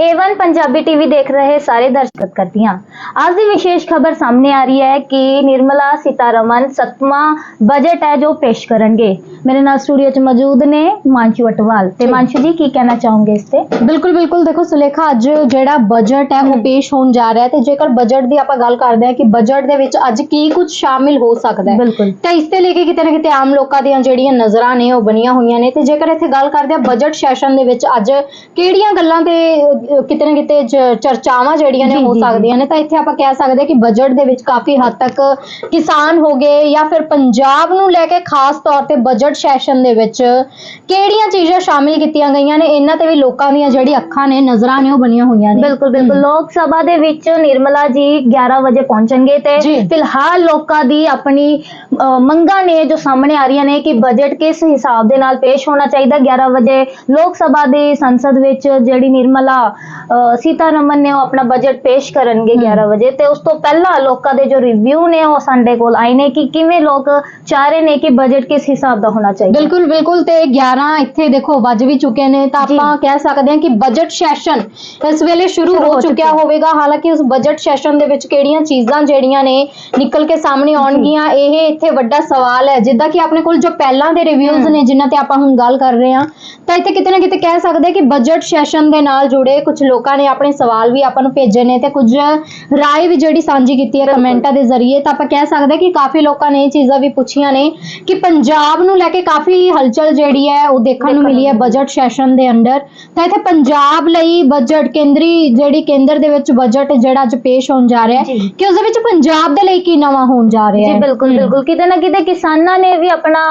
Avon Punjabi TV ਦੇਖ ਰਹੇ ਸਾਰੇ ਦਰਸ਼ਕ ਕਰਦੀਆਂ ਅੱਜ ਦੀ ਵਿਸ਼ੇਸ਼ ਖਬਰ ਸਾਹਮਣੇ ਆ ਰਹੀ ਹੈ ਕਿ ਨਿਰਮਲਾ ਸੀਤਾਰਮਨ ਸੱਤਵਾਂ ਬਜਟ ਹੈ ਜੋ ਪੇਸ਼ ਕਰਨਗੇ। ਮੇਰੇ ਨਾਲ ਸਟੂਡੀਓ 'ਚ ਮੌਜੂਦ ਨੇ ਮਾਨਸ਼ੂ ਅਟਵਾਲ ਤੇ। ਮਾਨਸ਼ੂ ਜੀ ਕੀ ਕਹਿਣਾ ਚਾਹੋਗੇ ਇਸ ਤੇ? ਬਿਲਕੁਲ ਬਿਲਕੁਲ। ਦੇਖੋ ਸੁਲੇਖਾ ਅੱਜ ਜਿਹੜਾ ਬਜਟ ਹੈ ਉਹ ਪੇਸ਼ ਹੋਣ ਜਾ ਰਿਹਾ ਹੈ ਤੇ ਜੇਕਰ ਬਜਟ ਦੀ ਆਪਾਂ ਗੱਲ ਕਰਦੇ ਹਾਂ ਕਿ ਬਜਟ ਦੇ ਵਿੱਚ ਅੱਜ ਕੀ ਕੁਝ ਸ਼ਾਮਿਲ ਹੋ ਸਕਦਾ ਹੈ ਬਿਲਕੁਲ। ਤਾਂ ਇਸ ਤੇ ਲੈ ਕੇ ਕਿਤੇ ਨਾ ਕਿਤੇ ਆਮ ਲੋਕਾਂ ਦੀਆਂ ਜਿਹੜੀਆਂ ਨਜ਼ਰਾਂ ਨੇ ਉਹ ਬਣੀਆਂ ਹੋਈਆਂ ਨੇ। ਤੇ ਜੇਕਰ ਇੱਥੇ ਗੱਲ ਕਰਦੇ ਹਾਂ ਬਜਟ ਸੈਸ਼ਨ ਦੇ ਵਿੱਚ ਅੱਜ ਕਿਹੜੀਆਂ ਗੱਲਾਂ ਤੇ ਕਿਤੇ ਨਾ ਕਿਤੇ ਚ- ਚਰਚਾਵਾਂ ਜਿਹੜੀਆਂ ਨੇ ਜੀ, ਹੋ ਜੀ, ਜੀ। ਸਕਦੀਆਂ ਨੇ ਤਾਂ ਇੱਥੇ ਆਪਾਂ ਕਹਿ ਸਕਦੇ ਹਾਂ ਕਿ ਬਜਟ ਦੇ ਵਿੱਚ ਕਾਫੀ ਹੱਦ ਤੱਕ ਕਿਸਾਨ ਹੋ ਗਏ ਜਾਂ ਫਿਰ ਪੰਜਾਬ ਨੂੰ ਲੈ ਕੇ ਖਾਸ ਤੌਰ ਤੇ ਬਜਟ ਸੈਸ਼ਨ ਦੇ ਵਿੱਚ ਕਿਹੜੀਆਂ ਚੀਜ਼ਾਂ ਸ਼ਾਮਿਲ ਕੀਤੀਆਂ ਗਈਆਂ ਨੇ ਇਹਨਾਂ ਤੇ ਵੀ ਲੋਕਾਂ ਦੀਆਂ ਜਿਹੜੀ ਅੱਖਾਂ ਨੇ ਨਜ਼ਰਾਂ ਨੇ ਉਹ ਬਣੀਆਂ ਹੋਈਆਂ ਨੇ ਬਿਲਕੁਲ ਬਿਲਕੁਲ ਲੋਕ ਸਭਾ ਦੇ ਵਿੱਚ ਨਿਰਮਲਾ ਜੀ 11 ਵਜੇ ਪਹੁੰਚਣਗੇ ਤੇ ਜੀ। ਫਿਲਹਾਲ ਲੋਕਾਂ ਦੀ ਆਪਣੀ ਅ, ਮੰਗਾਂ ਨੇ ਜੋ ਸਾਹਮਣੇ ਆ ਰਹੀਆਂ ਨੇ ਕਿ ਬਜਟ ਕਿਸ ਹਿਸਾਬ ਦੇ ਨਾਲ ਪੇਸ਼ ਹੋਣਾ ਚਾਹੀਦਾ 11 ਵਜੇ ਲੋਕ ਸਭਾ ਦੀ ਸੰਸਦ ਵਿੱਚ ਜਿਹੜੀ ਨਿਰਮਲਾ ਸੀਤਾਰਮਨ ਨੇ ਉਹ ਆਪਣਾ ਬਜਟ ਪੇਸ਼ ਕਰਨਗੇ ਹਮ। 11 ਵਜੇ ਤੇ ਉਸ ਤੋਂ ਪਹਿਲਾਂ ਲੋਕਾਂ ਦੇ ਜੋ ਰਿਵਿਊ ਨੇ ਉਹ ਸਾਡੇ ਕੋਲ ਆਏ ਨੇ ਕਿ ਕਿਵੇਂ ਲੋਕ ਚਾਹ ਰਹੇ ਨੇ ਕਿ ਬਜਟ ਕਿਸ ਹਿਸਾਬ ਦਾ ਹੋਣਾ ਚਾਹੀਦਾ ਬਿਲਕੁਲ ਬਿਲਕੁਲ ਤੇ 11 ਇੱਥੇ ਦੇਖੋ ਵੱਜ ਵੀ ਚੁੱਕੇ ਨੇ ਤਾਂ। ਆਪਾਂ ਕਹਿ ਸਕਦੇ ਹਾਂ ਕਿ ਬਜਟ ਸੈਸ਼ਨ ਇਸ ਵੇਲੇ ਸ਼ੁਰੂ ਹੋ ਚੁੱਕਿਆ। ਹੋਵੇਗਾ ਹਾਲਾਂਕਿ ਉਸ ਬਜਟ ਸੈਸ਼ਨ ਦੇ ਵਿੱਚ ਕਿਹੜੀਆਂ ਚੀਜ਼ਾਂ ਜਿਹੜੀਆਂ ਨੇ ਨਿਕਲ ਕੇ ਸਾਹਮਣੇ ਆਉਣਗੀਆਂ ਇਹ ਇੱਥੇ ਵੱਡਾ ਸਵਾਲ ਹੈ ਜਿੱਦਾਂ ਕਿ ਆਪਣੇ ਕੋਲ ਜੋ ਪਹਿਲਾਂ ਦੇ ਰਿਵਿਊਜ਼। ਨੇ ਜਿਨ੍ਹਾਂ ਤੇ ਆਪਾਂ ਹੁਣ ਗੱਲ ਕਰ ਰਹੇ ਹਾਂ ਤਾਂ ਇੱਥੇ ਕਿਤੇ ਨਾ ਕਿਤੇ ਕਹਿ ਸਕਦੇ ਕਿ ਬਜਟ ਸੈਸ਼ਨ ਦੇ ਨਾਲ ਜੁੜੇ ਕੁਝ ਲੋਕਾਂ ਨੇ ਆਪਣੇ ਸਵਾਲ ਵੀ ਆਪਾਂ ਨੂੰ ਭੇਜੇ ਨੇ ਤੇ ਕੁਝ ਰਾਏ ਵੀ ਜਿਹੜੀ ਸਾਂਝੀ ਕੀਤੀ ਹੈ ਬਿਲਕੁਲ। ਕਮੈਂਟਾਂ ਦੇ ਜ਼ਰੀਏ ਤਾਂ ਆਪਾਂ ਕਹਿ ਸਕਦੇ ਕਿ ਕਾਫੀ ਲੋਕਾਂ ਨੇ ਇਹ ਚੀਜ਼ਾਂ ਵੀ ਪੁੱਛੀਆਂ ਨੇ ਕਿ ਪੰਜਾਬ ਨੂੰ ਲੈ ਕੇ ਕਾਫੀ ਹਲਚਲ ਜਿਹੜੀ ਹੈ ਉਹ ਦੇਖਣ ਨੂੰ ਮਿਲੀ ਹੈ ਬਜਟ ਸੈਸ਼ਨ ਦੇ ਅੰਦਰ ਤਾਂ ਇੱਥੇ ਪੰਜਾਬ ਲਈ ਬਜਟ ਕੇਂਦਰੀ ਜਿਹੜੀ ਕੇਂਦਰ ਦੇ ਵਿੱਚ ਬਜਟ ਜਿਹੜਾ ਅੱਜ ਪੇਸ਼ ਹੋਣ ਜਾ ਰਿਹਾ ਹੈ ਜੀ। ਕਿ ਉਸ ਦੇ ਵਿੱਚ ਪੰਜਾਬ ਦੇ ਲਈ ਕੀ ਨਵਾਂ ਹੋਣ ਜਾ ਰਿਹਾ ਜੀ ਹੈ ਬਿਲਕੁਲ ਹਮ। ਬਿਲਕੁਲ ਕਿਤੇ ਨਾ ਕਿਤੇ ਕਿਸਾਨਾਂ ਨੇ ਵੀ ਆਪਣਾ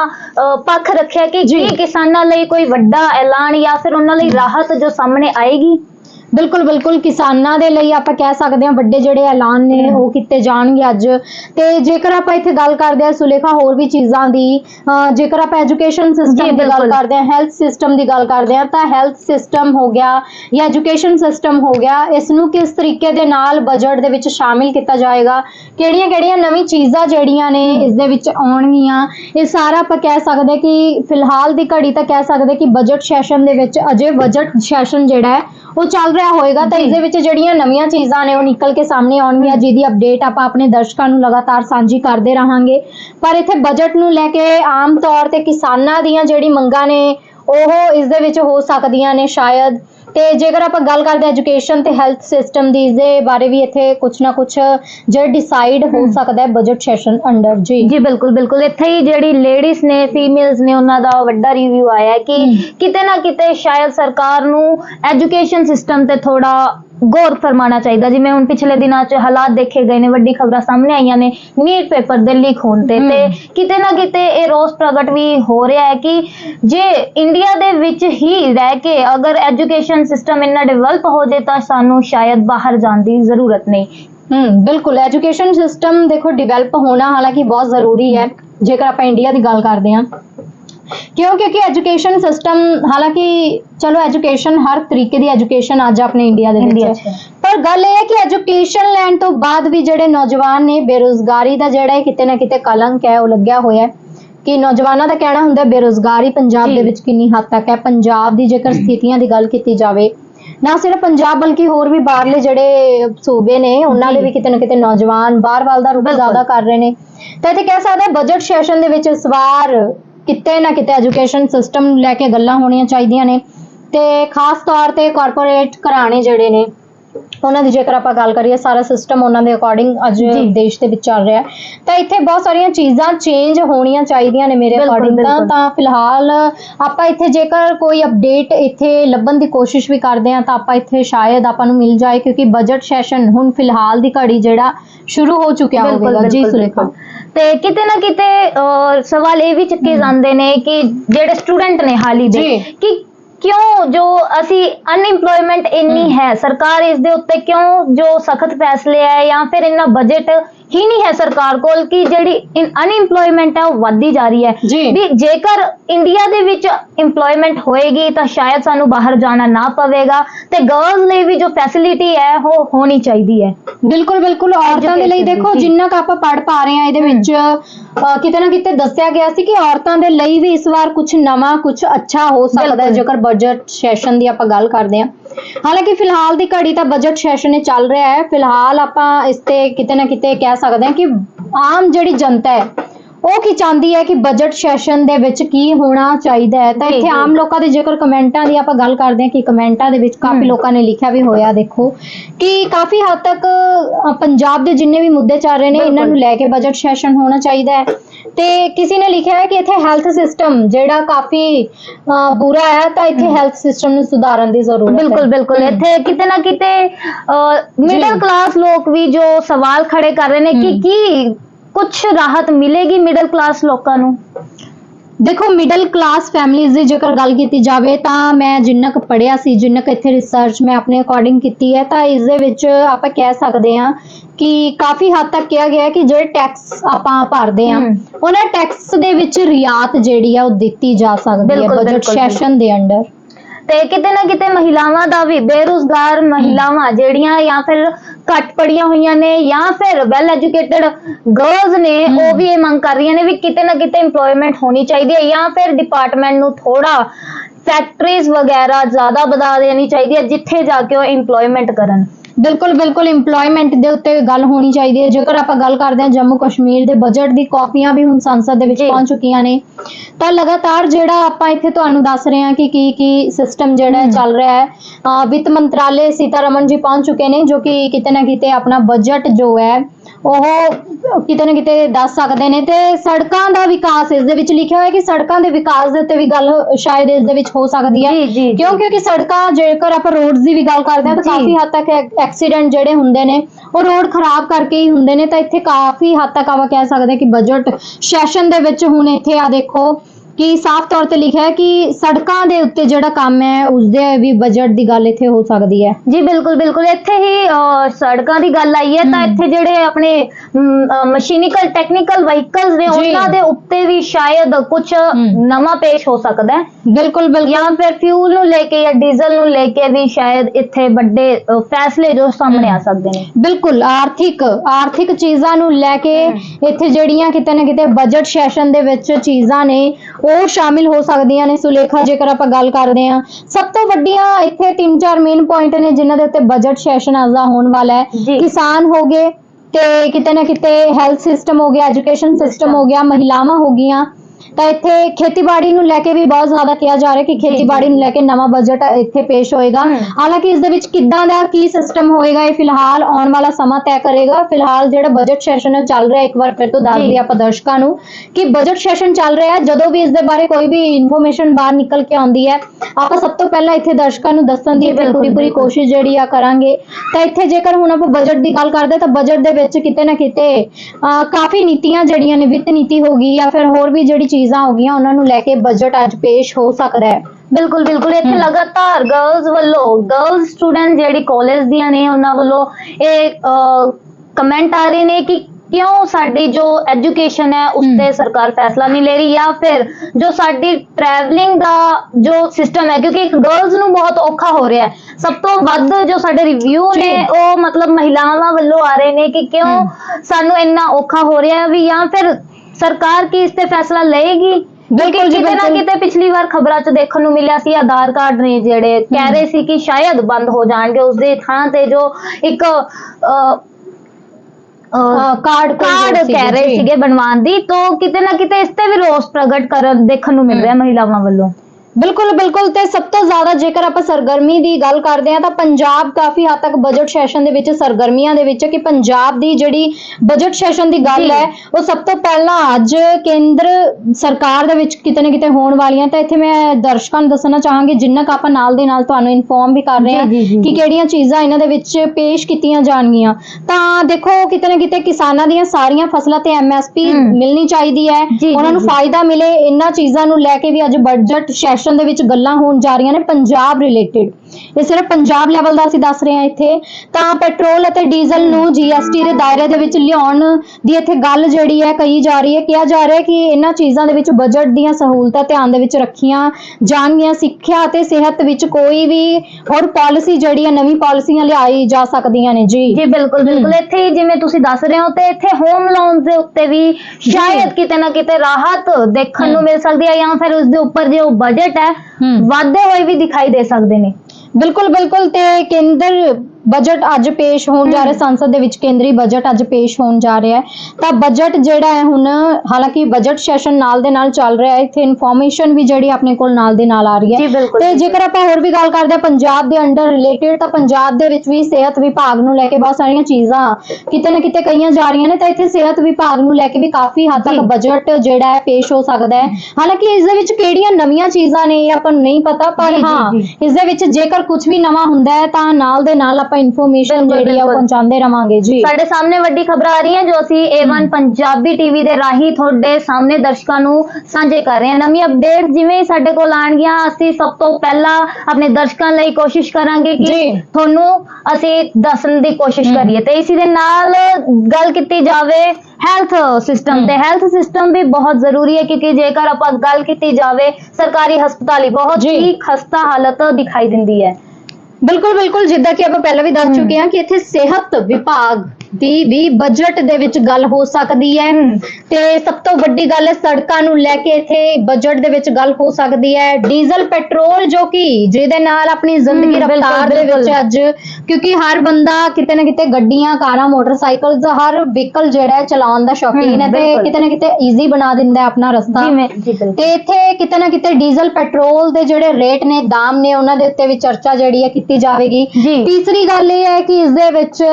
ਪੱਖ ਰੱਖਿਆ ਕਿ ਜੀ। ਕਿਸਾਨਾਂ ਲਈ ਕੋਈ ਵੱਡਾ ਐਲਾਨ ਜਾਂ ਫਿਰ ਉਹਨਾਂ ਲਈ ਰਾਹਤ ਜੋ ਸਾਹਮਣੇ ਆਏਗੀ ਬਿਲਕੁਲ ਬਿਲਕੁਲ ਕਿਸਾਨਾਂ ਦੇ ਲਈ ਆਪਾਂ ਕਹਿ ਸਕਦੇ ਹਾਂ ਵੱਡੇ ਜਿਹੜੇ ਐਲਾਨ ਨੇ। ਉਹ ਕੀਤੇ ਜਾਣਗੇ ਅੱਜ ਤੇ ਜੇਕਰ ਆਪਾਂ ਇੱਥੇ ਗੱਲ ਕਰਦੇ ਹਾਂ ਸੁਲੇਖਾ ਹੋਰ ਵੀ ਚੀਜ਼ਾਂ ਦੀ ਅਹ ਜੇਕਰ ਆਪਾਂ ਐਜੂਕੇਸ਼ਨ ਸਿਸਟਮ ਦੀ ਗੱਲ ਬਿਲਕੁਲ। ਕਰਦੇ ਹਾਂ ਹੈਲਥ ਸਿਸਟਮ ਦੀ ਗੱਲ ਕਰਦੇ ਹਾਂ ਤਾਂ ਹੈਲਥ ਸਿਸਟਮ ਹੋ ਗਿਆ ਜਾਂ ਐਜੂਕੇਸ਼ਨ ਸਿਸਟਮ ਹੋ ਗਿਆ ਇਸ ਨੂੰ ਕਿਸ ਤਰੀਕੇ ਦੇ ਨਾਲ ਬਜਟ ਦੇ ਵਿੱਚ ਸ਼ਾਮਿਲ ਕੀਤਾ ਜਾਏਗਾ ਕਿਹੜੀਆਂ ਕਿਹੜੀਆਂ ਨਵੀਂ ਚੀਜ਼ਾਂ ਜਿਹੜੀਆਂ ਨੇ ਇਸ ਦੇ ਵਿੱਚ ਆਉਣਗੀਆਂ ਇਹ ਸਾਰਾ ਆਪਾਂ ਕਹਿ ਸਕਦੇ ਕਿ ਫਿਲਹਾਲ ਦੀ ਘੜੀ ਤਾਂ ਕਹਿ ਸਕਦੇ ਕਿ ਬਜਟ ਸੈਸ਼ਨ ਦੇ ਵਿੱਚ ਅਜੇ ਬਜਟ ਸੈਸ਼ਨ ਜਿਹੜਾ ਹੈ ਉਹ ਚੱਲ ਰਿਹਾ ਹੋਏਗਾ ਤਾਂ ਜੀ। ਇਸ ਦੇ ਵਿੱਚ ਜਿਹੜੀਆਂ ਨਵੀਆਂ ਚੀਜ਼ਾਂ ਨੇ ਉਹ ਨਿਕਲ ਕੇ ਸਾਹਮਣੇ ਆਉਣਗੀਆਂ। ਜਿਹਦੀ ਅਪਡੇਟ ਆਪਾਂ ਆਪਣੇ ਦਰਸ਼ਕਾਂ ਨੂੰ ਲਗਾਤਾਰ ਸਾਂਝੀ ਕਰਦੇ ਰਹਾਂਗੇ। ਪਰ ਇੱਥੇ ਬਜਟ ਨੂੰ ਲੈ ਕੇ ਆਮ ਤੌਰ ਤੇ ਕਿਸਾਨਾਂ ਦੀਆਂ ਜਿਹੜੀ ਮੰਗਾਂ ਨੇ ਉਹ ਇਸ ਦੇ ਵਿੱਚ ਹੋ ਸਕਦੀਆਂ ਨੇ ਸ਼ਾਇਦ। ਤੇ ਜੇਕਰ ਆਪਾਂ ਗੱਲ ਕਰਦੇ ਐਜੂਕੇਸ਼ਨ ਤੇ ਹੈਲਥ ਸਿਸਟਮ ਦੀ ਇਸ ਦੇ ਬਾਰੇ ਵੀ ਇੱਥੇ ਕੁਝ ਨਾ ਕੁਝ ਜਿਹੜਾ ਡਿਸਾਈਡ ਹੋ। ਸਕਦਾ ਹੈ ਬਜਟ ਸੈਸ਼ਨ ਅੰਡਰ ਜੀ ਜੀ ਬਿਲਕੁਲ ਬਿਲਕੁਲ ਇੱਥੇ ਹੀ ਜਿਹੜੀ ਲੇਡੀਜ਼ ਨੇ ਫੀਮੇਲਸ ਨੇ ਉਹਨਾਂ ਦਾ ਵੱਡਾ ਰਿਵਿਊ ਆਇਆ ਕਿ। ਕਿਤੇ ਨਾ ਕਿਤੇ ਸ਼ਾਇਦ ਸਰਕਾਰ ਨੂੰ ਐਜੂਕੇਸ਼ਨ ਸਿਸਟਮ ਤੇ ਥੋੜਾ ਗੌਰ ਫਰਮਾਉਣਾ ਚਾਹੀਦਾ। ਜਿਵੇਂ ਹੁਣ ਪਿਛਲੇ ਦਿਨਾਂ 'ਚ ਹਾਲਾਤ ਦੇਖੇ ਗਏ ਨੇ ਵੱਡੀ ਖਬਰਾਂ ਸਾਹਮਣੇ ਆਈਆਂ ਨੇ ਨੀਟ ਪੇਪਰ ਦੇ ਲੀਕ ਹੋਣ ਤੇ। ਤੇ ਕਿਤੇ ਨਾ ਕਿਤੇ ਇਹ ਰੋਸ ਪ੍ਰਗਟ ਵੀ ਹੋ ਰਿਹਾ ਹੈ ਕਿ ਜੇ ਇੰਡੀਆ ਦੇ ਵਿੱਚ ਹੀ ਰਹਿ ਕੇ ਅਗਰ ਐਜੂਕੇਸ਼ਨ ਸਿਸਟਮ ਇੰਨਾ ਡਿਵੈਲਪ ਹੋ ਜੇ ਤਾਂ ਸਾਨੂੰ ਸ਼ਾਇਦ ਬਾਹਰ ਜਾਣ ਦੀ ਜ਼ਰੂਰਤ ਨਹੀਂ। ਹਮ ਬਿਲਕੁਲ। ਐਜੂਕੇਸ਼ਨ ਸਿਸਟਮ ਦੇਖੋ ਡਿਵੈਲਪ ਹੋਣਾ ਹਾਲਾਂਕਿ ਬਹੁਤ ਜ਼ਰੂਰੀ ਹੈ। ਜੇਕਰ ਆਪਾਂ ਇੰਡੀਆ ਦੀ ਗੱਲ ਕਰਦੇ ਹਾਂ ਕਿਉਂ ਕਿਉਂਕਿ ਐਜੂਕੇਸ਼ਨ ਸਿਸਟਮ ਹਾਲਾਂਕਿ ਚਲੋ ਐਜੂਕੇਸ਼ਨ ਹਰ ਤਰੀਕੇ ਦੀ ਐਜੂਕੇਸ਼ਨ ਅੱਜ ਆਪਣੇ ਇੰਡੀਆ ਦੇ ਵਿੱਚ ਹੈ। ਪਰ ਗੱਲ ਇਹ ਹੈ ਕਿ ਐਜੂਕੇਸ਼ਨ ਲੈਣ ਤੋਂ ਬਾਅਦ ਵੀ ਜਿਹੜੇ ਨੌਜਵਾਨ ਨੇ ਬੇਰੁਜ਼ਗਾਰੀ ਦਾ ਜਿਹੜਾ ਹੈ ਕਿਤੇ ਨਾ ਕਿਤੇ ਕਲੰਕ ਹੈ ਉਹ ਲੱਗਿਆ ਹੋਇਆ ਹੈ ਕਿ ਨੌਜਵਾਨਾਂ ਦਾ ਕਹਿਣਾ ਹੁੰਦਾ ਬੇਰੁਜ਼ਗਾਰੀ ਪੰਜਾਬ। ਦੇ ਵਿੱਚ ਕਿੰਨੀ ਹੱਦ ਤੱਕ ਹੈ ਪੰਜਾਬ ਦੀ ਜੇਕਰ ਸਥਿਤੀਆਂ ਦੀ ਗੱਲ ਕੀਤੀ ਜਾਵੇ ਨਾ ਸਿਰਫ ਪੰਜਾਬ ਬਲਕਿ ਹੋਰ ਵੀ ਬਾਹਰਲੇ ਜਿਹੜੇ ਸੂਬੇ ਨੇ ਉਹਨਾਂ ਦੇ। ਵੀ ਕਿਤੇ ਨਾ ਕਿਤੇ ਨੌਜਵਾਨ ਬਾਹਰ ਵੱਲ ਦਾ ਰੁਖ। ਜ਼ਿਆਦਾ ਕਰ ਰਹੇ ਨੇ ਤਾਂ ਇੱਥੇ ਕਹਿ ਸਕਦੇ ਬਜਟ ਸੈਸ਼ਨ ਦੇ ਵਿੱਚ ਇਸ ਵਾਰ ਕਿਤੇ ਨਾ ਕਿਤੇ ਐਜੂਕੇਸ਼ਨ ਸਿਸਟਮ ਨੂੰ ਲੈ ਕੇ ਗੱਲਾਂ ਹੋਣੀਆਂ ਚਾਹੀਦੀਆਂ ਨੇ ਤੇ ਖਾਸ ਤੌਰ ਤੇ ਕਾਰਪੋਰੇਟ ਘਰਾਣੇ ਜਿਹੜੇ ਨੇ ਉਹਨਾਂ ਦੀ ਜੇਕਰ ਆਪਾਂ ਗੱਲ ਕਰੀਏ ਸਾਰਾ ਸਿਸਟਮ ਉਹਨਾਂ ਦੇ ਅਕੋਰਡਿੰਗ ਅੱਜ। ਦੇਸ਼ ਦੇ ਵਿੱਚ ਚੱਲ ਰਿਹਾ ਤਾਂ ਇੱਥੇ ਬਹੁਤ ਸਾਰੀਆਂ ਚੀਜ਼ਾਂ ਚੇਂਜ ਹੋਣੀਆਂ ਚਾਹੀਦੀਆਂ ਨੇ ਮੇਰੇ ਅਕੋਰਡਿੰਗ ਤਾਂ ਫਿਲਹਾਲ ਆਪਾਂ ਇੱਥੇ ਜੇਕਰ ਕੋਈ ਅਪਡੇਟ ਇੱਥੇ ਲੱਭਣ ਦੀ ਕੋਸ਼ਿਸ਼ ਵੀ ਕਰਦੇ ਹਾਂ ਤਾਂ ਆਪਾਂ ਇੱਥੇ ਸ਼ਾਇਦ ਆਪਾਂ ਨੂੰ ਮਿਲ ਜਾਏ ਕਿਉਂਕਿ ਬਜਟ ਸੈਸ਼ਨ ਹੁਣ ਫਿਲਹਾਲ ਦੀ ਘੜੀ ਜਿਹੜਾ ਸ਼ੁਰੂ ਹੋ ਚੁੱਕਿਆ ਹੋਵੇਗਾ ਜੀ ਸੁਲੇਖਾ। ਤੇ ਕਿਤੇ ਨਾ ਕਿਤੇ ਅਹ, ਸਵਾਲ ਇਹ ਵੀ ਚੱਕੇ ਜਾਂਦੇ ਨੇ ਕਿ ਜਿਹੜੇ ਸਟੂਡੈਂਟ ਨੇ ਹਾਲੀ ਦੇ ਜੀ। ਕਿ ਕਿਉਂ ਜੋ ਅਸੀਂ ਅਨਇੰਪਲੋਇਮੈਂਟ ਇੰਨੀ ਹੈ ਸਰਕਾਰ ਇਸ ਦੇ ਉੱਤੇ ਕਿਉਂ ਜੋ ਸਖਤ ਫੈਸਲੇ ਹੈ ਜਾਂ ਫਿਰ ਇੰਨਾ ਬਜਟ ਹੀ ਨਹੀਂ ਹੈ ਸਰਕਾਰ ਕੋਲ ਕਿ ਜਿਹੜੀ ਅਨਇੰਪਲੋਇਮੈਂਟ ਹੈ ਉਹ ਵੱਧਦੀ ਜਾ ਰਹੀ ਹੈ। ਵੀ ਜੇਕਰ ਇੰਡੀਆ ਦੇ ਵਿੱਚ ਇੰਪਲੋਇਮੈਂਟ ਹੋਏਗੀ ਤਾਂ ਸ਼ਾਇਦ ਸਾਨੂੰ ਬਾਹਰ ਜਾਣਾ ਨਾ ਪਵੇਗਾ ਤੇ ਗਰਲਸ ਲਈ ਵੀ ਜੋ ਫੈਸਿਲਿਟੀ ਹੈ ਉਹ ਹੋਣੀ ਚਾਹੀਦੀ ਹੈ ਬਿਲਕੁਲ ਬਿਲਕੁਲ ਔਰਤਾਂ ਦੇ ਲਈ ਦੇਖੋ। ਜਿੰਨਾ ਕੁ ਆਪਾਂ ਪੜ ਪਾ ਰਹੇ ਹਾਂ ਇਹਦੇ ਵਿੱਚ ਕਿਤੇ ਨਾ ਕਿਤੇ ਦੱਸਿਆ ਗਿਆ ਸੀ ਕਿ ਔਰਤਾਂ ਦੇ ਲਈ ਵੀ ਇਸ ਵਾਰ ਕੁਝ ਨਵਾਂ ਕੁਝ ਅੱਛਾ ਹੋ ਸਕਦਾ ਹੈ। ਜੇਕਰ ਬਜਟ ਸੈਸ਼ਨ ਦੀ ਆਪਾਂ ਗੱਲ ਕਰਦੇ ਹਾਂ ਹਾਲਾਂਕਿ ਫਿਲਹਾਲ ਦੀ ਘੜੀ ਤਾਂ ਬਜਟ ਸੈਸ਼ਨ ਹੀ ਚੱਲ ਰਿਹਾ ਹੈ ਫਿਲਹਾਲ ਆਪਾਂ ਇਸ ਤੇ ਕਿਤੇ ਨਾ ਕਿਤੇ ਕਹਿ ਸਕਦੇ ਹਾਂ ਕਿ ਆਮ ਜਿਹੜੀ ਜਨਤਾ ਹੈ ਉਹ ਕੀ ਚਾਹੁੰਦੀ ਹੈ ਕਿ ਬਜਟ ਸੈਸ਼ਨ ਦੇ ਵਿੱਚ ਕੀ ਹੋਣਾ ਚਾਹੀਦਾ ਹੈ ਤਾਂ ਇੱਥੇ। ਆਮ ਲੋਕਾਂ ਦੇ ਜੇਕਰ ਕਮੈਂਟਾਂ ਦੀ ਆਪਾਂ ਗੱਲ ਕਰਦੇ ਹਾਂ ਕਿ ਕਮੈਂਟਾਂ ਦੇ ਵਿੱਚ ਕਾਫੀ। ਲੋਕਾਂ ਨੇ ਲਿਖਿਆ ਵੀ ਹੋਇਆ ਦੇਖੋ ਕਿ ਕਾਫੀ ਹੱਦ ਤੱਕ ਅ, ਪੰਜਾਬ ਦੇ ਜਿੰਨੇ ਵੀ ਮੁੱਦੇ ਚੱਲ ਰਹੇ ਨੇ ਇਹਨਾਂ। ਨੂੰ ਲੈ ਕੇ ਬਜਟ ਸੈਸ਼ਨ ਹੋਣਾ ਚਾਹੀਦਾ ਹੈ ਤੇ ਕਿਸੇ ਨੇ ਲਿਖਿਆ ਹੈ ਕਿ ਇੱਥੇ ਹੈਲਥ ਸਿਸਟਮ ਜਿਹੜਾ ਕਾਫੀ ਅ, ਬੁਰਾ ਹੈ ਤਾਂ ਇੱਥੇ ਹੈਲਥ ਸਿਸਟਮ ਨੂੰ ਸੁਧਾਰਨ ਦੀ ਜ਼ਰੂਰਤ ਹੈ ਬਿਲਕੁਲ ਬਿਲਕੁਲ। ਇੱਥੇ ਕਿਤੇ ਨਾ ਕਿਤੇ ਮਿਡਲ। ਕਲਾਸ ਲੋਕ ਵੀ ਜੋ ਸਵਾਲ ਖੜੇ ਕਰ ਰਹੇ ਨੇ ਕਿ। ਕੀ ਕੁਝ ਰਾਹਤ ਮਿਲੇਗੀ ਮਿਡਲ ਕਲਾਸ ਲੋਕਾਂ ਨੂੰ? ਦੇਖੋ ਮਿਡਲ ਕਲਾਸ ਫੈਮਿਲੀਜ਼ ਦੀ ਜੇਕਰ ਗੱਲ ਕੀਤੀ ਜਾਵੇ ਤਾਂ ਮੈਂ ਜਿੰਨਾ ਕੁ ਪੜਿਆ ਸੀ ਜਿੰਨਾ ਕੁ ਇੱਥੇ ਰਿਸਰਚ ਮੈਂ ਆਪਣੇ ਅਕੋਰਡਿੰਗ ਕੀਤੀ ਹੈ ਤਾਂ ਇਸ ਦੇ ਵਿੱਚ ਆਪਾਂ ਕਹਿ ਸਕਦੇ ਹਾਂ ਕਿ ਕਾਫੀ ਹੱਦ ਤੱਕ ਕਿਹਾ ਗਿਆ ਕਿ ਜਿਹੜੇ ਟੈਕਸ ਆਪਾਂ ਭਰਦੇ ਹਾਂ ਹਮ। ਉਹਨਾਂ ਟੈਕਸ ਦੇ ਵਿੱਚ ਰਿਆਤ ਜਿਹੜੀ ਆ ਉਹ ਦਿੱਤੀ ਜਾ ਸਕਦੀ ਹੈ ਬਜਟ ਸੈਸ਼ਨ ਦੇ ਅੰਡਰ। ਤੇ ਕਿਤੇ ਨਾ ਕਿਤੇ ਮਹਿਲਾਵਾਂ ਦਾ ਵੀ ਬੇਰੁਜ਼ਗਾਰ ਮਹਿਲਾਵਾਂ ਜਿਹੜੀਆਂ ਜਾਂ ਫਿਰ ਘੱਟ ਪੜੀਆਂ ਹੋਈਆਂ ਨੇ ਜਾਂ ਫਿਰ ਵੈਲ ਐਜੂਕੇਟਡ ਗਰਲਸ ਨੇ। ਉਹ ਵੀ ਇਹ ਮੰਗ ਕਰ ਰਹੀਆਂ ਨੇ ਵੀ ਕਿਤੇ ਨਾ ਕਿਤੇ EMPLOYMENT ਹੋਣੀ ਚਾਹੀਦੀ ਹੈ ਜਾਂ ਫਿਰ ਡਿਪਾਰਟਮੈਂਟ ਨੂੰ ਥੋੜਾ ਫੈਕਟਰੀਜ਼ ਵਗੈਰਾ ਜ਼ਿਆਦਾ ਵਧਾ ਦੇਣੀ ਚਾਹੀਦੀ ਹੈ ਜਿੱਥੇ ਜਾ ਕੇ ਉਹ EMPLOYMENT ਕਰਨ ਬਿਲਕੁਲ ਬਿਲਕੁਲ EMPLOYMENT ਦੇ ਉੱਤੇ ਗੱਲ ਹੋਣੀ ਚਾਹੀਦੀ ਹੈ ਜੇਕਰ ਆਪਾਂ ਗੱਲ ਕਰਦੇ ਹਾਂ ਜੰਮੂ ਕਸ਼ਮੀਰ ਦੇ ਬਜਟ ਦੀ ਕਾਪੀਆਂ ਵੀ ਹੁਣ ਸੰਸਦ ਦੇ ਵਿੱਚ। ਪਹੁੰਚ ਚੁੱਕੀਆਂ ਨੇ ਤਾਂ ਲਗਾਤਾਰ ਜਿਹੜਾ ਆਪਾਂ ਇੱਥੇ ਤੁਹਾਨੂੰ ਦੱਸ ਰਹੇ ਹਾਂ ਕਿ ਕੀ ਕੀ ਸਿਸਟਮ ਜਿਹੜਾ। ਚੱਲ ਰਿਹਾ ਹੈ ਵਿੱਤ ਮੰਤਰਾਲੇ ਸੀਤਾਰਮਨ ਜੀ ਪਹੁੰਚ ਚੁੱਕੇ ਨੇ ਜੋ ਕਿ ਕਿਤੇ ਨਾ ਕਿਤੇ ਆਪਣਾ ਬਜਟ ਜੋ ਹੈ ਉਹ ਕਿਤੇ ਨਾ ਕਿਤੇ ਦੱਸ ਸਕਦੇ ਨੇ ਤੇ ਸੜਕਾਂ ਦਾ ਵਿਕਾਸ ਇਸ ਦੇ ਵਿੱਚ ਲਿਖਿਆ ਹੋਇਆ ਕਿ ਸੜਕਾਂ ਦੇ ਵਿਕਾਸ ਦੇ ਉੱਤੇ ਵੀ ਗੱਲ ਸ਼ਾਇਦ ਇਸ ਦੇ ਵਿੱਚ ਹੋ ਸਕਦੀ ਹੈ ਜੀ ਜੀ ਜੀ। ਕਿਉਂ ਕਿਉਂਕਿ ਸੜਕਾਂ ਜੇਕਰ ਆਪਾਂ ਰੋਡਸ ਦੀ ਵੀ ਗੱਲ ਕਰਦੇ ਹਾਂ ਤਾਂ ਜੀ। ਕਾਫੀ ਹੱਦ ਤੱਕ ਐਕ- ਐਕਸੀਡੈਂਟ ਜਿਹੜੇ ਹੁੰਦੇ ਨੇ ਉਹ ਰੋਡ ਖਰਾਬ ਕਰਕੇ ਹੀ ਹੁੰਦੇ ਨੇ ਤਾਂ ਇੱਥੇ ਕਾਫੀ ਹੱਦ ਤੱਕ ਆਪਾਂ ਕਹਿ ਸਕਦੇ ਹਾਂ ਕਿ ਬਜਟ ਸੈਸ਼ਨ ਦੇ ਵਿੱਚ ਹੁਣ ਇੱਥੇ ਆ ਦੇਖੋ ਕਿ ਸਾਫ਼ ਤੌਰ ਤੇ ਲਿਖਿਆ ਹੈ ਕਿ ਸੜਕਾਂ ਦੇ ਉੱਤੇ ਜਿਹੜਾ ਕੰਮ ਹੈ ਉਸਦੇ ਵੀ ਬਜਟ ਦੀ ਗੱਲ ਇੱਥੇ ਹੋ ਸਕਦੀ ਹੈ। ਜੀ ਬਿਲਕੁਲ ਬਿਲਕੁਲ। ਇੱਥੇ ਹੀ ਅਹ, ਸੜਕਾਂ ਦੀ ਗੱਲ ਆਈ ਹੈ ਤਾਂ ਹਮ। ਇੱਥੇ ਜਿਹੜੇ ਆਪਣੇ ਮਸ਼ੀਨੀਕਲ ਟੈਕਨੀਕਲ ਵਹੀਕਲਸ ਨੇ ਜੀ। ਉਹਨਾਂ ਦੇ ਉੱਤੇ ਵੀ ਸ਼ਾਇਦ ਕੁਝ ਹਮ। ਨਵਾਂ ਪੇਸ਼ ਹੋ ਸਕਦਾ ਹੈ। ਬਿਲਕੁਲ ਬਿਲਕੁਲ। ਜਾਂ ਫਿਰ ਫਿਊਲ ਨੂੰ ਲੈ ਕੇ ਜਾਂ ਡੀਜ਼ਲ ਨੂੰ ਲੈ ਕੇ ਵੀ ਸ਼ਾਇਦ ਇੱਥੇ ਵੱਡੇ ਅਹ, ਫੈਸਲੇ ਜੋ ਸਾਹਮਣੇ ਆ ਸਕਦੇ ਨੇ। ਬਿਲਕੁਲ ਆਰਥਿਕ ਆਰਥਿਕ ਚੀਜ਼ਾਂ ਨੂੰ ਲੈ ਕੇ ਇੱਥੇ ਜਿਹੜੀਆਂ ਕਿਤੇ ਨਾ ਕਿਤੇ ਬਜਟ ਸੈਸ਼ਨ ਦੇ ਵਿੱਚ ਚੀਜ਼ਾਂ ਨੇ ਉਹ ਸ਼ਾਮਿਲ ਹੋ ਸਕਦੀਆਂ ਨੇ ਸੁਲੇਖਾ ਜੇਕਰ ਆਪਾਂ ਗੱਲ ਕਰਦੇ ਹਾਂ। ਸਭ ਤੋਂ ਵੱਡੀਆਂ ਇੱਥੇ ਤਿੰਨ ਚਾਰ ਮੇਨ ਪੁਆਇੰਟ ਨੇ ਜਿਨ੍ਹਾਂ ਦੇ ਉੱਤੇ ਬਜਟ ਸੈਸ਼ਨ ਅੱਜ ਦਾ ਹੋਣ ਵਾਲਾ ਹੈ। ਕਿਸਾਨ ਹੋ ਗਏ ਤੇ ਕਿਤੇ ਨਾ ਕਿਤੇ ਹੈਲਥ ਸਿਸਟਮ ਹੋ ਗਿਆ ਐਜੂਕੇਸ਼ਨ ਸਿਸਟਮ ਹੋ ਗਿਆ ਮਹਿਲਾਵਾਂ ਹੋ ਗਈਆਂ। ਤਾਂ ਇੱਥੇ ਖੇਤੀਬਾੜੀ ਨੂੰ ਲੈ ਕੇ ਵੀ ਬਹੁਤ ਜ਼ਿਆਦਾ ਕਿਹਾ ਜਾ ਰਿਹਾ ਕਿ ਖੇਤੀਬਾੜੀ ਨੂੰ ਲੈ ਕੇ ਨਵਾਂ ਬਜਟ ਇੱਥੇ ਪੇਸ਼ ਹੋਏਗਾ। ਹਾਲਾਂਕਿ ਇਸ ਦੇ ਵਿੱਚ ਕਿੱਦਾਂ ਦਾ ਕੀ ਸਿਸਟਮ ਹੋਏਗਾ ਇਹ ਫਿਲਹਾਲ ਆਉਣ ਵਾਲਾ ਸਮਾਂ ਤੈਅ ਕਰੇਗਾ ਫਿਲਹਾਲ ਜਿਹੜਾ ਬਜਟ ਸੈਸ਼ਨ ਚੱਲ ਰਿਹਾ ਇੱਕ ਵਾਰ ਫਿਰ ਤੋਂ ਦੱਸ। ਦਈਏ ਆਪਾਂ ਦਰਸ਼ਕਾਂ ਨੂੰ ਕਿ ਬਜਟ ਸੈਸ਼ਨ ਚੱਲ ਰਿਹਾ ਜਦੋਂ ਵੀ ਇਸ ਦੇ ਬਾਰੇ ਕੋਈ ਵੀ ਇਨਫੋਰਮੇਸ਼ਨ ਬਾਹਰ ਨਿਕਲ ਕੇ ਆਉਂਦੀ ਹੈ ਆਪਾਂ ਸਭ ਤੋਂ ਪਹਿਲਾਂ ਇੱਥੇ ਦਰਸ਼ਕਾਂ ਨੂੰ ਦੱਸਣ ਦੀ ਪੂਰੀ ਪੂਰੀ। ਕੋਸ਼ਿਸ਼ ਜਿਹੜੀ ਆ ਕਰਾਂਗੇ ਤਾਂ ਇੱਥੇ ਜੇਕਰ ਹੁਣ ਆਪਾਂ ਬਜਟ ਦੀ ਗੱਲ ਕਰਦੇ ਤਾਂ ਬਜਟ ਦੇ ਵਿੱਚ ਕਿਤੇ ਨਾ ਕਿਤੇ ਕਾਫੀ ਨੀਤੀਆਂ ਜਿਹੜੀਆਂ ਨੇ ਵਿੱਤ ਨੀਤੀ ਹੋ ਗਈ ਜਾਂ ਫਿਰ ਹੋਰ ਵੀ ਜਿਹੜੀ ਚੀਜ਼ਾਂ ਹੋ ਗਈਆਂ ਉਹਨਾਂ ਨੂੰ ਲੈ ਕੇ ਬਜਟ ਅੱਜ ਪੇਸ਼ ਹੋ ਸਕਦਾ ਹੈ ਬਿਲਕੁਲ ਬਿਲਕੁਲ ਇੱਥੇ। ਲਗਾਤਾਰ ਗਰਲਸ ਵੱਲੋਂ ਗਰਲਸ ਸਟੂਡੈਂਟ ਜਿਹੜੀ ਕਾਲਜ ਦੀਆਂ ਨੇ ਉਹਨਾਂ ਵੱਲੋਂ ਇਹ ਕਮੈਂਟ ਆ ਰਹੇ ਨੇ ਕਿ ਕਿਉਂ ਸਾਡੀ ਜੋ ਐਜੂਕੇਸ਼ਨ ਹੈ ਉਸ। ਤੇ ਸਰਕਾਰ ਫੈਸਲਾ ਨਹੀਂ ਲੈ ਰਹੀ ਜਾਂ ਫਿਰ ਜੋ ਸਾਡੀ ਟਰੈਵਲਿੰਗ ਦਾ ਜੋ ਸਿਸਟਮ ਹੈ ਕਿਉਂਕਿ ਗਰਲਸ ਨੂੰ ਬਹੁਤ ਔਖਾ ਹੋ ਰਿਹਾ ਹੈ ਸਭ ਤੋਂ ਵੱਧ ਜੋ ਸਾਡੇ ਰਿਵਿਊ। ਨੇ ਉਹ ਮਤਲਬ ਮਹਿਲਾਵਾਂ ਵੱਲੋਂ ਆ ਰਹੇ ਨੇ ਕਿ ਕਿਉਂ। ਸਾਨੂੰ ਇੰਨਾ ਔਖਾ ਹੋ ਰਿਹਾ ਹੈ ਵੀ ਜਾਂ ਫਿਰ ਸਰਕਾਰ ਕੀ ਇਸ ਤੇ ਫੈਸਲਾ ਲਏਗੀ ਬਿਲਕੁਲ ਜੀ, ਕਿਤੇ ਨਾ। ਕਿਤੇ ਪਿਛਲੀ ਵਾਰ ਖਬਰਾਂ 'ਚ ਦੇਖਣ ਨੂੰ ਮਿਲਿਆ ਸੀ ਆਧਾਰ ਕਾਰਡ ਨੇ ਜਿਹੜੇ ਕਹਿ ਰਹੇ ਸੀ ਕਿ ਸ਼ਾਇਦ ਬੰਦ ਹੋ ਜਾਣਗੇ ਉਸ ਦੇ ਥਾਂ ਤੇ ਜੋ ਇੱਕ ਕਾਰਡ ਕਾਰਡ ਕਹਿ ਰਹੇ। ਸੀਗੇ ਬਣਵਾਉਣ ਦੀ ਤੋਂ ਕਿਤੇ ਨਾ ਕਿਤੇ ਇਸ ਤੇ ਵੀ ਰੋਸ ਪ੍ਰਗਟ ਕਰਨ ਦੇਖਣ ਨੂੰ ਮਿਲ ਰਿਹਾ ਮਹਿਲਾਵਾਂ ਵੱਲੋਂ ਬਿਲਕੁਲ ਬਿਲਕੁਲ ਤੇ ਸਭ ਤੋਂ ਜ਼ਿਆਦਾ ਜੇਕਰ ਆਪਾਂ ਸਰਗਰਮੀ ਦੀ ਗੱਲ ਕਰਦੇ ਹਾਂ ਤਾਂ ਪੰਜਾਬ ਕਾਫੀ ਹੱਦ ਤੱਕ ਬਜਟ ਸੈਸ਼ਨ ਦੇ ਵਿੱਚ ਸਰਗਰਮੀਆਂ ਦੇ ਵਿੱਚ ਕਿ ਪੰਜਾਬ ਦੀ ਜਿਹੜੀ ਬਜਟ ਸੈਸ਼ਨ ਦੀ ਗੱਲ। ਹੈ ਉਹ ਸਭ ਤੋਂ ਪਹਿਲਾਂ ਅੱਜ ਕੇਂਦਰ ਸਰਕਾਰ ਦੇ ਵਿੱਚ ਕਿਤੇ ਨਾ ਕਿਤੇ ਹੋਣ ਵਾਲੀਆਂ ਤਾਂ ਇੱਥੇ ਮੈਂ ਦਰਸ਼ਕਾਂ ਨੂੰ ਦੱਸਣਾ ਚਾਹਾਂਗੀ ਜਿੰਨਾ ਕੁ ਆਪਾਂ ਨਾਲ ਦੇ ਨਾਲ ਤੁਹਾਨੂੰ ਇਨਫੋਰਮ ਵੀ ਕਰ ਰਹੇ ਹਾਂ ਕਿ। ਕਿਹੜੀਆਂ ਚੀਜ਼ਾਂ ਇਹਨਾਂ ਦੇ ਵਿੱਚ ਪੇਸ਼ ਕੀਤੀਆਂ ਜਾਣਗੀਆਂ ਤਾਂ ਦੇਖੋ ਕਿਤੇ ਨਾ ਕਿਤੇ ਕਿਸਾਨਾਂ ਦੀਆਂ ਸਾਰੀਆਂ ਫਸਲਾਂ ਤੇ ਐਮਐਸਪੀ। ਮਿਲਣੀ ਚਾਹੀਦੀ ਹੈ ਉਹਨਾਂ ਨੂੰ। ਫਾਇਦਾ ਮਿਲੇ ਇਹਨਾਂ ਚੀਜ਼ਾਂ ਨੂੰ ਲੈ ਕੇ ਵੀ ਅੱਜ ਬਜਟ ਸੈਸ਼ਨ ਦੇ ਵਿੱਚ ਗੱਲਾਂ ਹੋਣ ਜਾ ਰਹੀਆਂ ਨੇ ਪੰਜਾਬ ਰਿਲੇਟਡ ਇਹ ਸਿਰਫ ਪੰਜਾਬ ਲੈਵਲ ਦਾ ਅਸੀਂ ਦੱਸ ਰਹੇ ਹਾਂ ਇੱਥੇ। ਤਾਂ ਪੈਟਰੋਲ ਅਤੇ ਡੀਜ਼ਲ ਨੂੰ ਜੀਐਸਟੀ ਦੇ ਦਾਇਰੇ ਦੇ ਵਿੱਚ ਲਿਆਉਣ ਦੀ ਇੱਥੇ ਗੱਲ ਜਿਹੜੀ ਹੈ ਕਹੀ ਜਾ ਰਹੀ ਹੈ। ਕਿਹਾ ਜਾ ਰਿਹਾ ਹੈ ਕਿ ਇਹਨਾਂ ਚੀਜ਼ਾਂ ਦੇ ਵਿੱਚ ਬਜਟ ਦੀਆਂ ਸਹੂਲਤਾਂ ਧਿਆਨ ਦੇ ਵਿੱਚ ਰੱਖੀਆਂ ਜਾਣਗੀਆਂ। ਸਿੱਖਿਆ ਅਤੇ ਸਿਹਤ ਵਿੱਚ ਕੋਈ ਵੀ ਹੋਰ ਪਾਲਿਸੀ ਜਿਹੜੀ ਹੈ ਨਵੀਂ ਪਾਲਿਸੀਆਂ ਲਿਆਈ ਜਾ ਸਕਦੀਆਂ ਨੇ। ਜੀ। ਜੀ ਬਿਲਕੁਲ ਬਿਲਕੁਲ। ਇੱਥੇ ਜਿਵੇਂ ਤੁਸੀਂ ਦੱਸ ਰਹੇ ਹੋ ਤੇ ਇੱਥੇ ਹੋਮ ਲੋਨਸ ਦੇ ਉੱਤੇ ਵੀ ਸ਼ਾਇਦ ਕਿਤੇ ਨਾ ਕਿਤੇ ਰਾਹਤ ਦੇਖਣ ਨੂੰ। ਮਿਲ ਸਕਦੀ ਹੈ ਜਾਂ ਫਿਰ ਉਸ ਦੇ ਉੱਪਰ ਜੋ ਬਜਟ ਹੈ। ਵਾਧੇ ਹੋਏ ਵੀ ਦਿਖਾਈ ਦੇ ਸਕਦੇ ਨੇ। ਬਿਲਕੁਲ ਬਿਲਕੁਲ ਤੇ ਕੇਂਦਰ ਬਜਟ ਅੱਜ ਪੇਸ਼ ਹੋਣ ਜਾ ਰਿਹਾ ਸੰਸਦ ਦੇ ਵਿੱਚ ਕੇਂਦਰੀ ਬਜਟ ਅੱਜ ਪੇਸ਼ ਹੋਣ ਜਾ ਰਿਹਾ ਹੈ। ਤਾਂ ਬਜਟ ਜਿਹੜਾ ਹੈ ਹੁਣ ਹਾਲਾਂਕਿ ਬਜਟ ਸੈਸ਼ਨ ਨਾਲ ਦੇ ਨਾਲ ਚੱਲ ਰਿਹਾ ਹੈ ਇੱਥੇ ਇਨਫੋਰਮੇਸ਼ਨ ਵੀ ਜਿਹੜੀ ਆਪਣੇ ਕੋਲ ਨਾਲ ਦੇ ਨਾਲ ਆ ਰਹੀ ਹੈ। ਤੇ ਜੇਕਰ ਆਪਾਂ ਹੋਰ ਵੀ ਗੱਲ ਕਰਦੇ ਹਾਂ ਪੰਜਾਬ ਦੇ ਅੰਡਰ ਰਿਲੇਟਡ ਤਾਂ ਪੰਜਾਬ ਦੇ ਵਿੱਚ ਵੀ ਸਿਹਤ ਵਿਭਾਗ ਨੂੰ ਲੈ ਕੇ ਬਹੁਤ ਸਾਰੀਆਂ ਚੀਜ਼ਾਂ ਕਿਤੇ ਨਾ ਕਿਤੇ ਕਹੀਆਂ ਜਾ ਰਹੀਆਂ ਨੇ ਤਾਂ ਇੱਥੇ ਸਿਹਤ ਵਿਭਾਗ ਨੂੰ ਲੈ ਕੇ ਵੀ ਕਾਫੀ ਹੱਦ ਤੱਕ। ਬਜਟ ਜਿਹੜਾ ਹੈ ਪੇਸ਼ ਹੋ ਸਕਦਾ ਹੈ। ਹਾਲਾਂਕਿ ਇਸ ਦੇ ਵਿੱਚ ਕਿਹੜੀਆਂ ਨਵੀਆਂ ਚੀਜ਼ਾਂ ਨੇ ਇਹ ਆਪਾਂ ਨੂੰ ਨਹੀਂ ਪਤਾ ਪਰ ਹਾਂ। ਇਸ ਦੇ ਵਿੱਚ ਜੇਕਰ ਕੁਝ ਵੀ ਨਵਾਂ ਹੁੰਦਾ ਹੈ ਤਾਂ ਨਾਲ ਦੇ ਨਾਲ ਆਪਾਂ ਇਨਫੋਰਮੇਸ਼ਨ ਬਿਲਕੁਲ, ਜਿਹੜੀ ਆ ਉਹ ਬਿਲਕੁਲ। ਪਹੁੰਚਾਉਂਦੇ ਰਵਾਂਗੇ ਜੀ ਸਾਡੇ ਸਾਹਮਣੇ ਵੱਡੀ ਖਬਰ ਆ ਰਹੀ ਹੈ ਜੋ ਅਸੀਂ A1 ਪੰਜਾਬੀ ਟੀਵੀ ਦੇ ਰਾਹੀਂ ਤੁਹਾਡੇ ਸਾਹਮਣੇ ਦਰਸ਼ਕਾਂ ਨੂੰ ਸਾਂਝੇ ਕਰ ਰਹੇ ਹਾਂ ਨਵੀਂ ਅਪਡੇਟ ਜਿਵੇਂ ਹੀ ਸਾਡੇ ਕੋਲ ਆਣਗੀਆਂ ਅਸੀਂ ਸਭ ਤੋਂ ਪਹਿਲਾਂ ਆਪਣੇ ਦਰਸ਼ਕਾਂ ਲਈ ਕੋਸ਼ਿਸ਼ ਕਰਾਂਗੇ ਕਿ ਜੀ। ਤੁਹਾਨੂੰ ਅਸੀਂ ਦੱਸਣ ਦੀ ਕੋਸ਼ਿਸ਼ ਹਮ। ਕਰੀਏ ਤੇ ਇਸੇ ਦੇ ਨਾਲ ਗੱਲ ਕੀਤੀ ਜਾਵੇ ਹੈਲਥ ਸਿਸਟਮ ਹਮ। ਤੇ ਹੈਲਥ ਸਿਸਟਮ ਵੀ ਬਹੁਤ ਜ਼ਰੂਰੀ ਹੈ ਕਿਉਂਕਿ ਜੇਕਰ ਆਪਾਂ ਗੱਲ ਕੀਤੀ ਜਾਵੇ ਸਰਕਾਰੀ ਹਸਪਤਾਲ ਹੀ ਬਹੁਤ ਜੀ। ਹੀ ਖਸਤਾ ਹਾਲਤ ਦਿਖਾਈ ਦਿੰਦੀ ਹੈ ਬਿਲਕੁਲ ਬਿਲਕੁਲ ਜਿੱਦਾਂ ਕਿ ਆਪਾਂ ਪਹਿਲਾਂ ਵੀ ਦੱਸ। ਚੁੱਕੇ ਹਾਂ ਕਿ ਇੱਥੇ ਸਿਹਤ ਵਿਭਾਗ ਦੀ ਵੀ ਬਜਟ ਦੇ ਵਿੱਚ ਗੱਲ ਹੋ ਸਕਦੀ ਹੈ। ਤੇ ਸਭ ਤੋਂ ਵੱਡੀ ਗੱਲ ਹੈ ਸੜਕਾਂ ਨੂੰ ਲੈ ਕੇ ਇੱਥੇ ਬਜਟ ਦੇ ਵਿੱਚ ਗੱਲ ਹੋ ਸਕਦੀ ਹੈ ਡੀਜ਼ਲ ਪੈਟਰੋਲ ਜੋ ਕਿ ਜਿਹਦੇ ਨਾਲ ਆਪਣੀ ਜ਼ਿੰਦਗੀ ਰਫਤਾਰ ਦੇ ਵਿੱਚ। ਅੱਜ ਕਿਉਂਕਿ ਹਰ ਬੰਦਾ ਕਿਤੇ ਨਾ ਕਿਤੇ ਗੱਡੀਆਂ ਕਾਰਾਂ ਮੋਟਰਸਾਈਕਲਸ ਹਰ ਵਹੀਕਲ ਜਿਹੜਾ ਹੈ ਚਲਾਉਣ ਦਾ ਸ਼ੌਕੀਨ ਹੈ ਤੇ। ਕਿਤੇ ਨਾ ਕਿਤੇ ਈਜ਼ੀ ਬਣਾ ਦਿੰਦਾ ਹੈ ਆਪਣਾ ਰਸਤਾ ਤੇ ਇੱਥੇ ਕਿਤੇ ਨਾ ਕਿਤੇ ਡੀਜ਼ਲ ਪੈਟਰੋਲ ਦੇ ਜਿਹੜੇ ਰੇਟ ਨੇ ਦਾਮ ਨੇ ਉਹਨਾਂ ਦੇ ਉੱਤੇ ਵੀ ਚਰਚਾ ਜਿਹੜੀ ਹੈ ਕੀਤੀ ਜਾਵੇਗੀ ਤੀਸਰੀ ਗੱਲ ਇਹ ਹੈ ਕਿ ਇਸ ਦੇ ਵਿੱਚ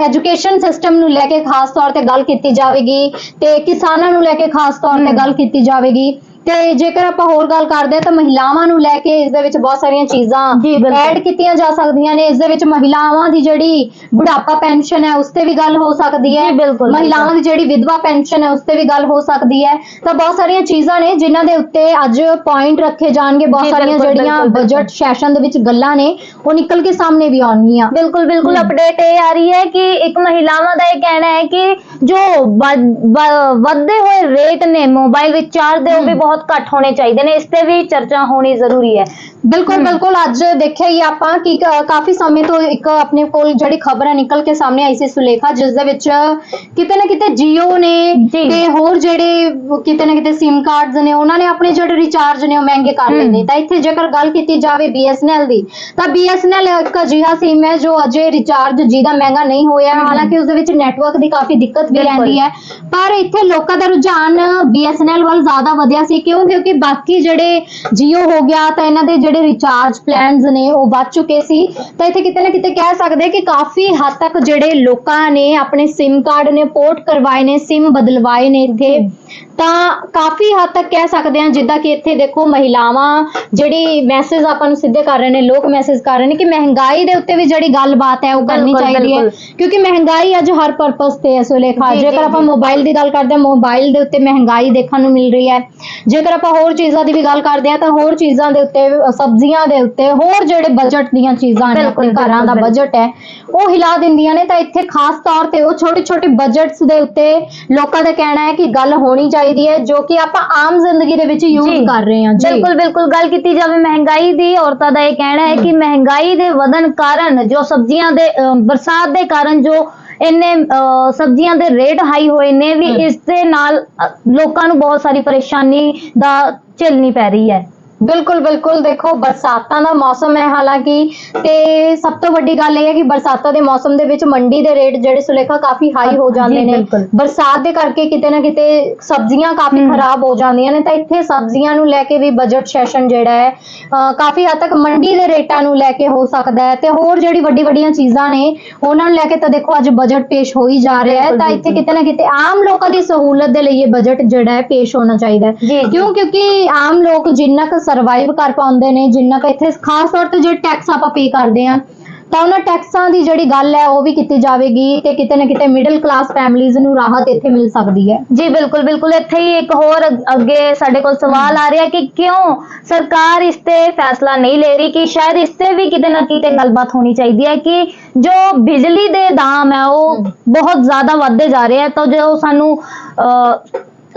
ਐਜੂਕੇਸ਼ਨ ਸਿਸਟਮ ਨੂੰ ਲੈ ਕੇ ਖਾਸ ਤੌਰ ਤੇ ਗੱਲ ਕੀਤੀ ਜਾਵੇਗੀ ਤੇ ਕਿਸਾਨਾਂ ਨੂੰ ਲੈ ਕੇ ਖਾਸ ਤੌਰ ਤੇ। ਗੱਲ ਕੀਤੀ ਜਾਵੇਗੀ ਤੇ ਜੇਕਰ ਆਪਾਂ ਹੋਰ ਗੱਲ ਕਰਦੇ ਹਾਂ ਤਾਂ ਮਹਿਲਾਵਾਂ ਨੂੰ ਲੈ ਕੇ ਇਸਦੇ ਵਿੱਚ ਬਹੁਤ ਸਾਰੀਆਂ ਚੀਜ਼ਾਂ ਜੀ, ਐਡ ਕੀਤੀਆਂ ਜਾ ਸਕਦੀਆਂ ਨੇ। ਇਸਦੇ ਵਿੱਚ ਮਹਿਲਾਵਾਂ ਦੀ ਜਿਹੜੀ ਬੁਢਾਪਾ ਪੈਨਸ਼ਨ ਹੈ ਉਸ ਤੇ ਵੀ ਗੱਲ ਹੋ ਸਕਦੀ ਹੈ। ਬਿਲਕੁਲ, ਮਹਿਲਾਵਾਂ ਦੀ ਜਿਹੜੀ ਵਿਧਵਾ ਪੈਨਸ਼ਨ ਹੈ ਉਸ ਤੇ ਵੀ ਗੱਲ ਹੋ ਸਕਦੀ ਹੈ। ਤਾਂ ਬਹੁਤ ਸਾਰੀਆਂ ਚੀਜ਼ਾਂ ਨੇ ਜਿਨ੍ਹਾਂ ਦੇ ਉੱਤੇ ਅੱਜ ਪੁਆਇੰਟ ਰੱਖੇ ਜਾਣਗੇ। ਬਹੁਤ ਸਾਰੀਆਂ ਜਿਹੜੀਆਂ ਬਿਲਕੁਲ, ਬਿਲਕੁਲ। ਬਜਟ ਸੈਸ਼ਨ ਦੇ ਵਿੱਚ ਗੱਲਾਂ ਨੇ ਉਹ ਨਿਕਲ ਕੇ ਸਾਹਮਣੇ ਵੀ ਆਉਣਗੀਆਂ। ਬਿਲਕੁਲ ਬਿਲਕੁਲ। हम्म। ਇਹ ਆ ਰਹੀ ਹੈ ਕਿ ਇੱਕ ਮਹਿਲਾਵਾਂ ਦਾ ਇਹ ਕਹਿਣਾ ਹੈ ਕਿ ਜੋ जो ਹੋਏ हुए ਨੇ ने मोबाइल रिचार्ज ਦੇ ਉਹ ਵੀ हम्म। ਬਹੁਤ ਘੱਟ ਹੋਣੇ ਚਾਹੀਦੇ ਨੇ ਇਸ ਤੇ ਵੀ ਚਰਚਾ ਹੋਣੀ ਜ਼ਰੂਰੀ ਹੈ। ਬਿਲਕੁਲ। ਬਿਲਕੁਲ ਅੱਜ ਦੇਖਿਆ ਹੀ ਆਪਾਂ ਕਿ ਕ- ਕਾਫੀ ਸਮੇਂ ਤੋਂ ਇੱਕ ਆਪਣੇ ਕੋਲ ਜਿਹੜੀ ਖਬਰ ਹੈ ਨਿਕਲ ਕੇ ਸਾਹਮਣੇ ਆਈ ਸੀ ਸੁਲੇਖਾ ਜਿਸ ਦੇ ਵਿੱਚ ਕਿਤੇ ਨਾ ਕਿਤੇ Jio ਨੇ ਜੀ। ਤੇ ਹੋਰ ਜਿਹੜੇ ਕਿਤੇ ਨਾ ਕਿਤੇ SIM ਕਾਰਡਸ ਨੇ ਉਹਨਾਂ ਨੇ ਆਪਣੇ ਜਿਹੜੇ ਰਿਚਾਰਜ ਨੇ ਉਹ ਮਹਿੰਗੇ ਕਰ ਲਏ ਹਮ। ਤਾਂ ਇੱਥੇ ਜੇਕਰ ਗੱਲ ਕੀਤੀ ਜਾਵੇ BSNL ਦੀ ਤਾਂ BSNL ਇੱਕ ਅਜਿਹਾ SIM ਹੈ ਜੋ ਅਜੇ ਰਿਚਾਰਜ ਜਿਹਦਾ ਮਹਿੰਗਾ ਨਹੀਂ ਹੋਇਆ ਹਮ। ਹਾਲਾਂਕਿ ਉਸ ਦੇ ਵਿੱਚ ਨੈਟਵਰਕ ਦੀ ਕਾਫੀ ਦਿੱਕਤ ਵੀ ਬਿਲਕੁਲ। ਰਹਿੰਦੀ ਹੈ ਪਰ ਇੱਥੇ ਲੋਕਾਂ ਦਾ ਰੁਝਾਨ BSNL ਵੱਲ ਜ਼ਿਆਦਾ ਵਧਿਆ ਸੀ ਕਿਉਂ ਕਿਉਂਕਿ ਬਾਕੀ ਜਿਹੜੇ Jio ਹੋ ਗਿਆ ਤਾਂ ਇਹਨਾਂ ਦੇ ਜਿਹੜੇ ਰਿਚਾਰਜ ਪਲਾਨਸ ਨੇ ਉਹ ਵੱਧ ਚੁੱਕੇ ਸੀ। ਤਾਂ ਇੱਥੇ ਕਿਤੇ ਨਾ ਕਿਤੇ ਕਹਿ ਸਕਦੇ ਕਿ ਕਾਫੀ ਹੱਦ ਤੱਕ ਜਿਹੜੇ ਲੋਕਾਂ ਨੇ ਆਪਣੇ SIM ਕਾਰਡ ਨੇ ਪੋਰਟ ਕਰਵਾਏ ਨੇ SIM ਬਦਲਵਾਏ ਨੇ ਇੱਥੇ। ਤਾਂ ਕਾਫੀ ਹੱਦ ਤੱਕ ਕਹਿ ਸਕਦੇ ਹਾਂ ਜਿੱਦਾਂ ਕਿ ਇੱਥੇ ਦੇਖੋ ਮਹਿਲਾਵਾਂ ਜਿਹੜੀ ਮੈਸੇਜ ਆਪਾਂ ਨੂੰ ਸਿੱਧੇ ਕਰ ਰਹੇ ਨੇ ਲੋਕ ਮੈਸੇਜ ਕਰ ਰਹੇ ਨੇ ਕਿ ਮਹਿੰਗਾਈ ਦੇ ਉੱਤੇ ਵੀ ਜਿਹੜੀ ਗੱਲਬਾਤ ਹੈ ਉਹ ਕਰਨੀ ਚਾਹੀਦੀ ਹੈ। ਕਿਉਂਕਿ ਮਹਿੰਗਾਈ ਅੱਜ ਹਰ ਪਰਪਸ ਤੇ ਜੀ, ਜੀ, ਜੇਕਰ ਆਪਾਂ। ਮੋਬਾਈਲ ਦੀ ਗੱਲ ਕਰਦੇ ਹਾਂ ਮੋਬਾਈਲ ਦੇ ਉੱਤੇ ਮਹਿੰਗਾਈ ਦੇਖਣ ਨੂੰ ਮਿਲ ਰਹੀ ਹੈ। ਜੇਕਰ ਆਪਾਂ ਹੋਰ ਚੀਜ਼ਾਂ ਦੀ ਵੀ ਗੱਲ ਕਰਦੇ ਹਾਂ ਤਾਂ ਹੋਰ ਚੀਜ਼ਾਂ ਦੇ ਉੱਤੇ ਸਬਜ਼ੀਆਂ ਦੇ ਉੱਤੇ ਹੋਰ ਜਿਹੜੇ ਬਜਟ ਦੀਆਂ ਚੀਜ਼ਾਂ ਨੇ ਬਿਲਕੁਲ, ਆਪਣੇ ਘਰਾਂ ਦਾ ਬਿਲਕੁਲ, ਬਜਟ ਹੈ ਉਹ ਹਿਲਾ ਦਿੰਦੀਆਂ ਨੇ। ਤਾਂ ਇੱਥੇ ਖਾਸ ਤੌਰ ਤੇ ਉਹ ਛੋਟੇ ਛੋਟੇ ਬਜਟਸ ਦੇ ਉੱਤੇ ਲੋਕਾਂ ਦਾ ਕਹਿਣਾ ਹੈ ਕਿ ਗੱਲ ਹੋਣੀ ਚਾਹੀਦੀ ਹੈ ਜੋ ਕਿ ਆਪਾਂ ਆਮ ਜ਼ਿੰਦਗੀ ਦੇ ਵਿੱਚ ਯੂਜ਼। ਕਰ ਰਹੇ ਹਾਂ। ਜੀ। ਬਿਲਕੁਲ ਬਿਲकुल ਗੱਲ ਕੀਤੀ ਜਾਵੇ ਮਹਿੰਗਾਈ ਦੀ ਔਰਤਾਂ ਦਾ ਇਹ ਕਹਿਣਾ ਹੈ ਕਿ ਮਹਿੰਗਾਈ ਦੇ ਵਧਣ ਕਾਰਨ ਜੋ ਸਬਜ਼ੀਆਂ ਦੇ ਬਰਸਾਤ ਦੇ ਕਾਰਨ ਜੋ ਇੰਨੇ ਸਬਜ਼ੀਆਂ ਦੇ ਰੇਟ ਹਾਈ ਹੋਏ ਨੇ ਵੀ। ਇਸ ਦੇ ਨਾਲ ਲੋਕਾਂ ਨੂੰ ਬਹੁਤ ਸਾਰੀ ਪਰੇਸ਼ਾਨੀ ਦਾ ਝੇਲਣੀ ਪੈ ਰਹੀ ਹੈ। ਬਿਲਕੁਲ ਬਿਲਕੁਲ ਦੇਖੋ ਬਰਸਾਤਾਂ ਦਾ ਮੌਸਮ ਹੈ ਹਾਲਾਂਕਿ ਤੇ ਸਭ ਤੋਂ ਵੱਡੀ ਗੱਲ ਇਹ ਹੈ ਕਿ ਬਰਸਾਤਾਂ ਦੇ ਮੌਸਮ ਦੇ ਵਿੱਚ ਮੰਡੀ ਦੇ ਰੇਟ ਜਿਹੜੇ ਸੁਲੇਖਾ ਕਾਫੀ ਹਾਈ ਹੋ ਜਾਂਦੇ ਨੇ ਬਿਲਕੁਲ। ਬਰਸਾਤ ਦੇ ਕਰਕੇ ਕਿਤੇ ਨਾ ਕਿਤੇ ਸਬਜ਼ੀਆਂ ਕਾਫੀ ਹਮ। ਖਰਾਬ ਹੋ ਜਾਂਦੀਆਂ ਨੇ ਤਾਂ ਇੱਥੇ ਸਬਜ਼ੀਆਂ ਨੂੰ ਲੈ ਕੇ ਵੀ ਬਜਟ ਸੈਸ਼ਨ ਜਿਹੜਾ ਹੈ ਕਾਫੀ ਹੱਦ ਤੱਕ ਮੰਡੀ ਦੇ ਰੇਟਾਂ ਨੂੰ ਲੈ ਕੇ ਹੋ ਸਕਦਾ ਹੈ ਤੇ ਹੋਰ ਜਿਹੜੀ ਵੱਡੀ ਵੱਡੀਆਂ ਚੀਜ਼ਾਂ ਨੇ ਉਹਨਾਂ ਨੂੰ ਲੈ ਕੇ ਤਾਂ ਦੇਖੋ ਅੱਜ ਬਜਟ ਪੇਸ਼ ਹੋ ਹੀ ਜਾ ਰਿਹਾ ਹੈ ਬਿਲਕੁਲ, ਤਾਂ ਇੱਥੇ ਬਿਲਕੁਲ। ਕਿਤੇ ਨਾ ਕਿਤੇ ਆਮ ਲੋਕਾਂ ਦੀ ਸਹੂਲਤ ਦੇ ਲਈ ਇਹ ਬਜਟ ਜਿਹੜਾ ਹੈ ਪੇਸ਼ ਹੋਣਾ ਚਾਹੀਦਾ ਹੈ ਜੀ, ਜੀ। ਕਿਉਂ ਕਿਉਂਕਿ ਆਮ ਲੋਕ ਜਿੰਨਾ ਕੁ ਸਰਵਾਈਵ ਕਰ ਪਾਉਂਦੇ ਨੇ ਜਿੰਨਾ ਕੁ ਇੱਥੇ ਖਾਸ ਤੌਰ ਤੇ ਜਿਹੜੇ ਟੈਕਸ ਆਪਾਂ ਪੇ ਕਰਦੇ ਆ ਤਾਂ ਉਹਨਾਂ ਟੈਕਸਾਂ ਦੀ ਜਿਹੜੀ ਗੱਲ ਹੈ ਉਹ ਵੀ ਕੀਤੀ ਜਾਵੇਗੀ ਤੇ ਕਿਤੇ ਨਾ ਕਿਤੇ ਮਿਡਲ ਕਲਾਸ ਫੈਮਿਲੀਜ਼ ਨੂੰ ਰਾਹਤ ਇੱਥੇ ਮਿਲ ਸਕਦੀ ਹੈ। ਜੀ ਬਿਲਕੁਲ ਬਿਲकुल ਇੱਥੇ ਹੀ ਇੱਕ ਹੋਰ ਅੱਗੇ ਸਾਡੇ ਕੋਲ ਸਵਾਲ ਆ ਰਿਹਾ ਕਿ ਕਿਉਂ ਸਰਕਾਰ ਇਸ ਤੇ ਫੈਸਲਾ ਨਹੀਂ ਲੈ ਰਹੀ ਕਿ ਸ਼ਾਇਦ ਇਸ ਤੇ ਵੀ ਕਿਤੇ ਨਾ ਕਿਤੇ ਗੱਲਬਾਤ ਹੋਣੀ ਚਾਹੀਦੀ ਹੈ ਕਿ ਜੋ ਬਿਜਲੀ ਦੇ ਦਾਮ ਹੈ ਉਹ ਬਹੁਤ ਜ਼ਿਆਦਾ ਵੱਧਦੇ ਜਾ ਰਹੇ ਹੈ। ਤਾਂ ਜੋ ਸਾਨੂੰ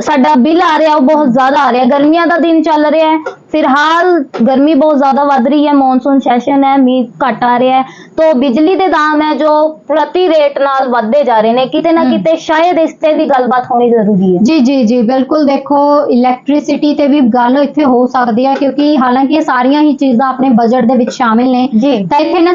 ਸਾਡਾ ਬਿੱਲ ਆ ਰਿਹਾ ਉਹ ਬਹੁਤ ਜ਼ਿਆਦਾ ਆ ਰਿਹਾ। ਗਰਮੀਆਂ ਦਾ ਦਿਨ ਚੱਲ ਰਿਹਾ ਹੈ। ਫਿਲਹਾਲ ਗਰਮੀ ਬਹੁਤ ਜ਼ਿਆਦਾ ਵੱਧ ਰਹੀ ਹੈ ਮੌਨਸੂਨ ਸੈਸ਼ਨ ਹੈ ਮੀਂਹ ਘੱਟ ਆ ਰਿਹਾ ਹੈ ਤੋਂ ਬਿਜਲੀ ਦੇ ਦਾਮ ਹੈ ਜੋ ਪ੍ਰਤੀ ਰੇਟ ਨਾਲ ਵੱਧਦੇ ਜਾ ਰਹੇ ਨੇ ਕਿਤੇ ਨਾ। ਕਿਤੇ ਸ਼ਾਇਦ ਇਸ ਤੇ ਵੀ ਗੱਲਬਾਤ ਹੋਣੀ ਜ਼ਰੂਰੀ ਹੈ। ਜੀ ਜੀ ਜੀ ਬਿਲਕੁਲ ਦੇਖੋ ਇਲੈਕਟ੍ਰਿਸਿਟੀ ਤੇ ਵੀ ਗੱਲ ਇੱਥੇ ਹੋ ਸਕਦੀ ਹੈ ਕਿਉਂਕਿ ਹਾਲਾਂਕਿ ਇਹ ਸਾਰੀਆਂ ਹੀ ਚੀਜ਼ਾਂ ਆਪਣੇ ਬਜਟ ਦੇ ਵਿੱਚ ਸ਼ਾਮਿਲ ਨੇ ਜੀ। ਤਾਂ ਇੱਥੇ ਨਾ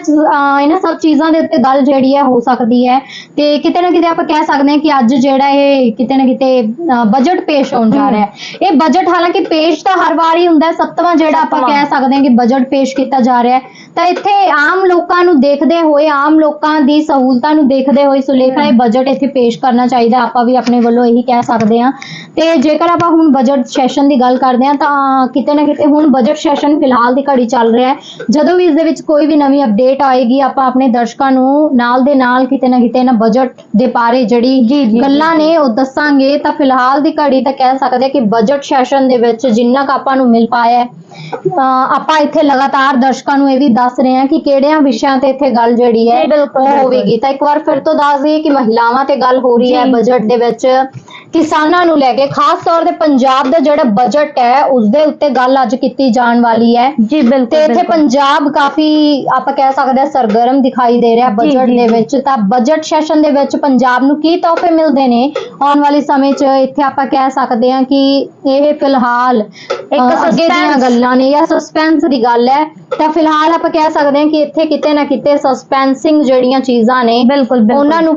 ਇਹਨਾਂ ਸਭ ਚੀਜ਼ਾਂ ਦੇ ਉੱਤੇ ਗੱਲ ਜਿਹੜੀ ਹੈ ਹੋ ਸਕਦੀ ਹੈ ਤੇ ਕਿਤੇ ਨਾ ਕਿਤੇ ਆਪਾਂ ਕਹਿ ਸਕਦੇ ਹਾਂ ਕਿ ਅੱਜ ਜਿਹੜਾ ਇਹ ਕਿਤੇ ਨਾ ਕਿਤੇ ਬਜਟ ਪੇਸ਼ ਹੋਣ ਜਾ ਰਿਹਾ ਹੈ। ਇਹ ਬਜਟ ਹਾਲਾਂਕਿ ਪੇਸ਼ ਤਾਂ ਹਰ ਵਾਰ ਹੀ ਹੁੰਦਾ ਹੈ ਸੱਤਵਾਂ ਜਿਹੜਾ ਆਪਾਂ। ਕਹਿ ਸਕਦੇ ਹਾਂ ਕਿ ਬਜਟ ਪੇਸ਼ ਕੀਤਾ ਜਾ ਰਿਹਾ ਹੈ। ਤਾਂ ਇੱਥੇ ਆਮ ਲੋਕਾਂ ਨੂੰ ਦੇਖਦੇ ਹੋਏ ਆਮ ਲੋਕਾਂ ਦੀ ਸਹੂਲਤਾਂ ਨੂੰ ਦੇਖਦੇ ਹੋਏ ਸੁਲੇਖਾ ਇਹ ਬਜਟ ਇੱਥੇ ਪੇਸ਼ ਕਰਨਾ ਚਾਹੀਦਾ ਆਪਾਂ ਵੀ ਆਪਣੇ ਵੱਲੋਂ ਇਹੀ ਕਹਿ ਸਕਦੇ ਹਾਂ। ਤੇ ਜੇਕਰ ਆਪਾਂ ਹੁਣ ਬਜਟ ਸੈਸ਼ਨ ਦੀ ਗੱਲ ਕਰਦੇ ਹਾਂ ਤਾਂ ਕਿਤੇ ਨਾ ਕਿਤੇ ਹੁਣ ਬਜਟ ਸੈਸ਼ਨ ਫਿਲਹਾਲ ਦੀ ਘੜੀ ਚੱਲ ਰਿਹਾ ਹੈ। ਜਦੋਂ ਵੀ ਇਸ ਦੇ ਵਿੱਚ ਕੋਈ ਵੀ ਨਵੀਂ ਅਪਡੇਟ ਆਏਗੀ ਆਪਾਂ ਆਪਣੇ ਦਰਸ਼ਕਾਂ ਨੂੰ ਨਾਲ ਦੇ ਨਾਲ ਕਿਤੇ ਨਾ ਕਿਤੇ ਨਾ ਬਜਟ ਦੇ ਬਾਰੇ ਜਿਹੜੀ ਗੱਲਾਂ। ਨੇ ਉਹ ਦੱਸਾਂਗੇ। ਤਾਂ ਫਿਲਹਾਲ ਦੀ ਘੜੀ ਤਾਂ ਕਹਿ ਸਕਦੇ ਹਾਂ ਕਿ ਬਜਟ ਸੈਸ਼ਨ ਦੇ ਵਿੱਚ ਜਿੰਨਾ ਕੁ ਆਪਾਂ ਨੂੰ ਮਿਲ ਪਾਇਆ ਅਹ ਆਪਾਂ ਇੱਥੇ ਲਗਾਤਾਰ ਦਰਸ਼ਕਾਂ ਨੂੰ ਇਹ ਵੀ ਦੱਸ ਰਹੇ ਹਾਂ ਕਿ ਕਿਹੜਿਆਂ ਵਿਸ਼ਿਆਂ ਤੇ ਇੱਥੇ ਗੱਲ ਜਿਹੜੀ ਹੈ ਉਹ। ਹੋਵੇਗੀ ਤਾਂ ਇੱਕ ਵਾਰ ਫਿਰ ਤੋਂ ਦੱਸ ਦਈਏ ਕਿ ਮਹਿਲਾਵਾਂ ਤੇ ਗੱਲ ਹੋ ਰਹੀ ਹੈ। ਬਜਟ ਦੇ ਵਿੱਚ ਕਿਸਾਨਾਂ ਨੂੰ ਲੈ ਕੇ ਖਾਸ ਤੌਰ ਤੇ ਪੰਜਾਬ ਦਾ ਜਿਹੜਾ ਬਜਟ ਹੈ ਉਸ ਦੇ ਉੱਤੇ ਗੱਲ ਅੱਜ ਕੀਤੀ ਜਾਣ ਵਾਲੀ ਹੈ। ਜੀ ਬਿਲਕੁਲ ਤੇ ਇੱਥੇ। ਪੰਜਾਬ ਕਾਫੀ ਆਪਾਂ ਕਹਿ ਸਕਦੇ ਹਾਂ ਸਰਗਰਮ ਦਿਖਾਈ ਦੇ ਰਿਹਾ ਜੀ, ਬਜਟ ਜੀ, ਦੇ ਜੀ। ਵਿੱਚ। ਤਾਂ ਬਜਟ ਸੈਸ਼ਨ ਦੇ ਵਿੱਚ ਪੰਜਾਬ ਨੂੰ ਕੀ ਤੋਹਫੇ ਮਿਲਦੇ ਨੇ? ਆਉਣ ਵਾਲੇ ਸਮੇਂ 'ਚ ਇੱਥੇ ਆਪਾਂ ਕਹਿ ਸਕਦੇ ਹਾਂ ਕਿ ਇਹ ਫਿਲਹਾਲ ਇੱਕ ਅੱਗੇ ਦੀਆਂ ਗੱਲਾਂ ਨੇ। ਜਾਂ ਸਸਪੈਂਸ ਦੀ ਗੱਲ ਹੈ। ਤਾਂ ਫਿਲਹਾਲ ਆਪਾਂ ਕਹਿ ਸਕਦੇ ਹਾਂ ਕਿ ਇੱਥੇ ਕਿਤੇ ਨਾ ਕਿਤੇ ਸਸਪੈਂਸਿੰਗ ਜਿਹੜੀਆਂ ਚੀਜ਼ਾਂ ਨੇ ਬਿਲਕੁਲ ਉਹਨਾਂ ਨੂੰ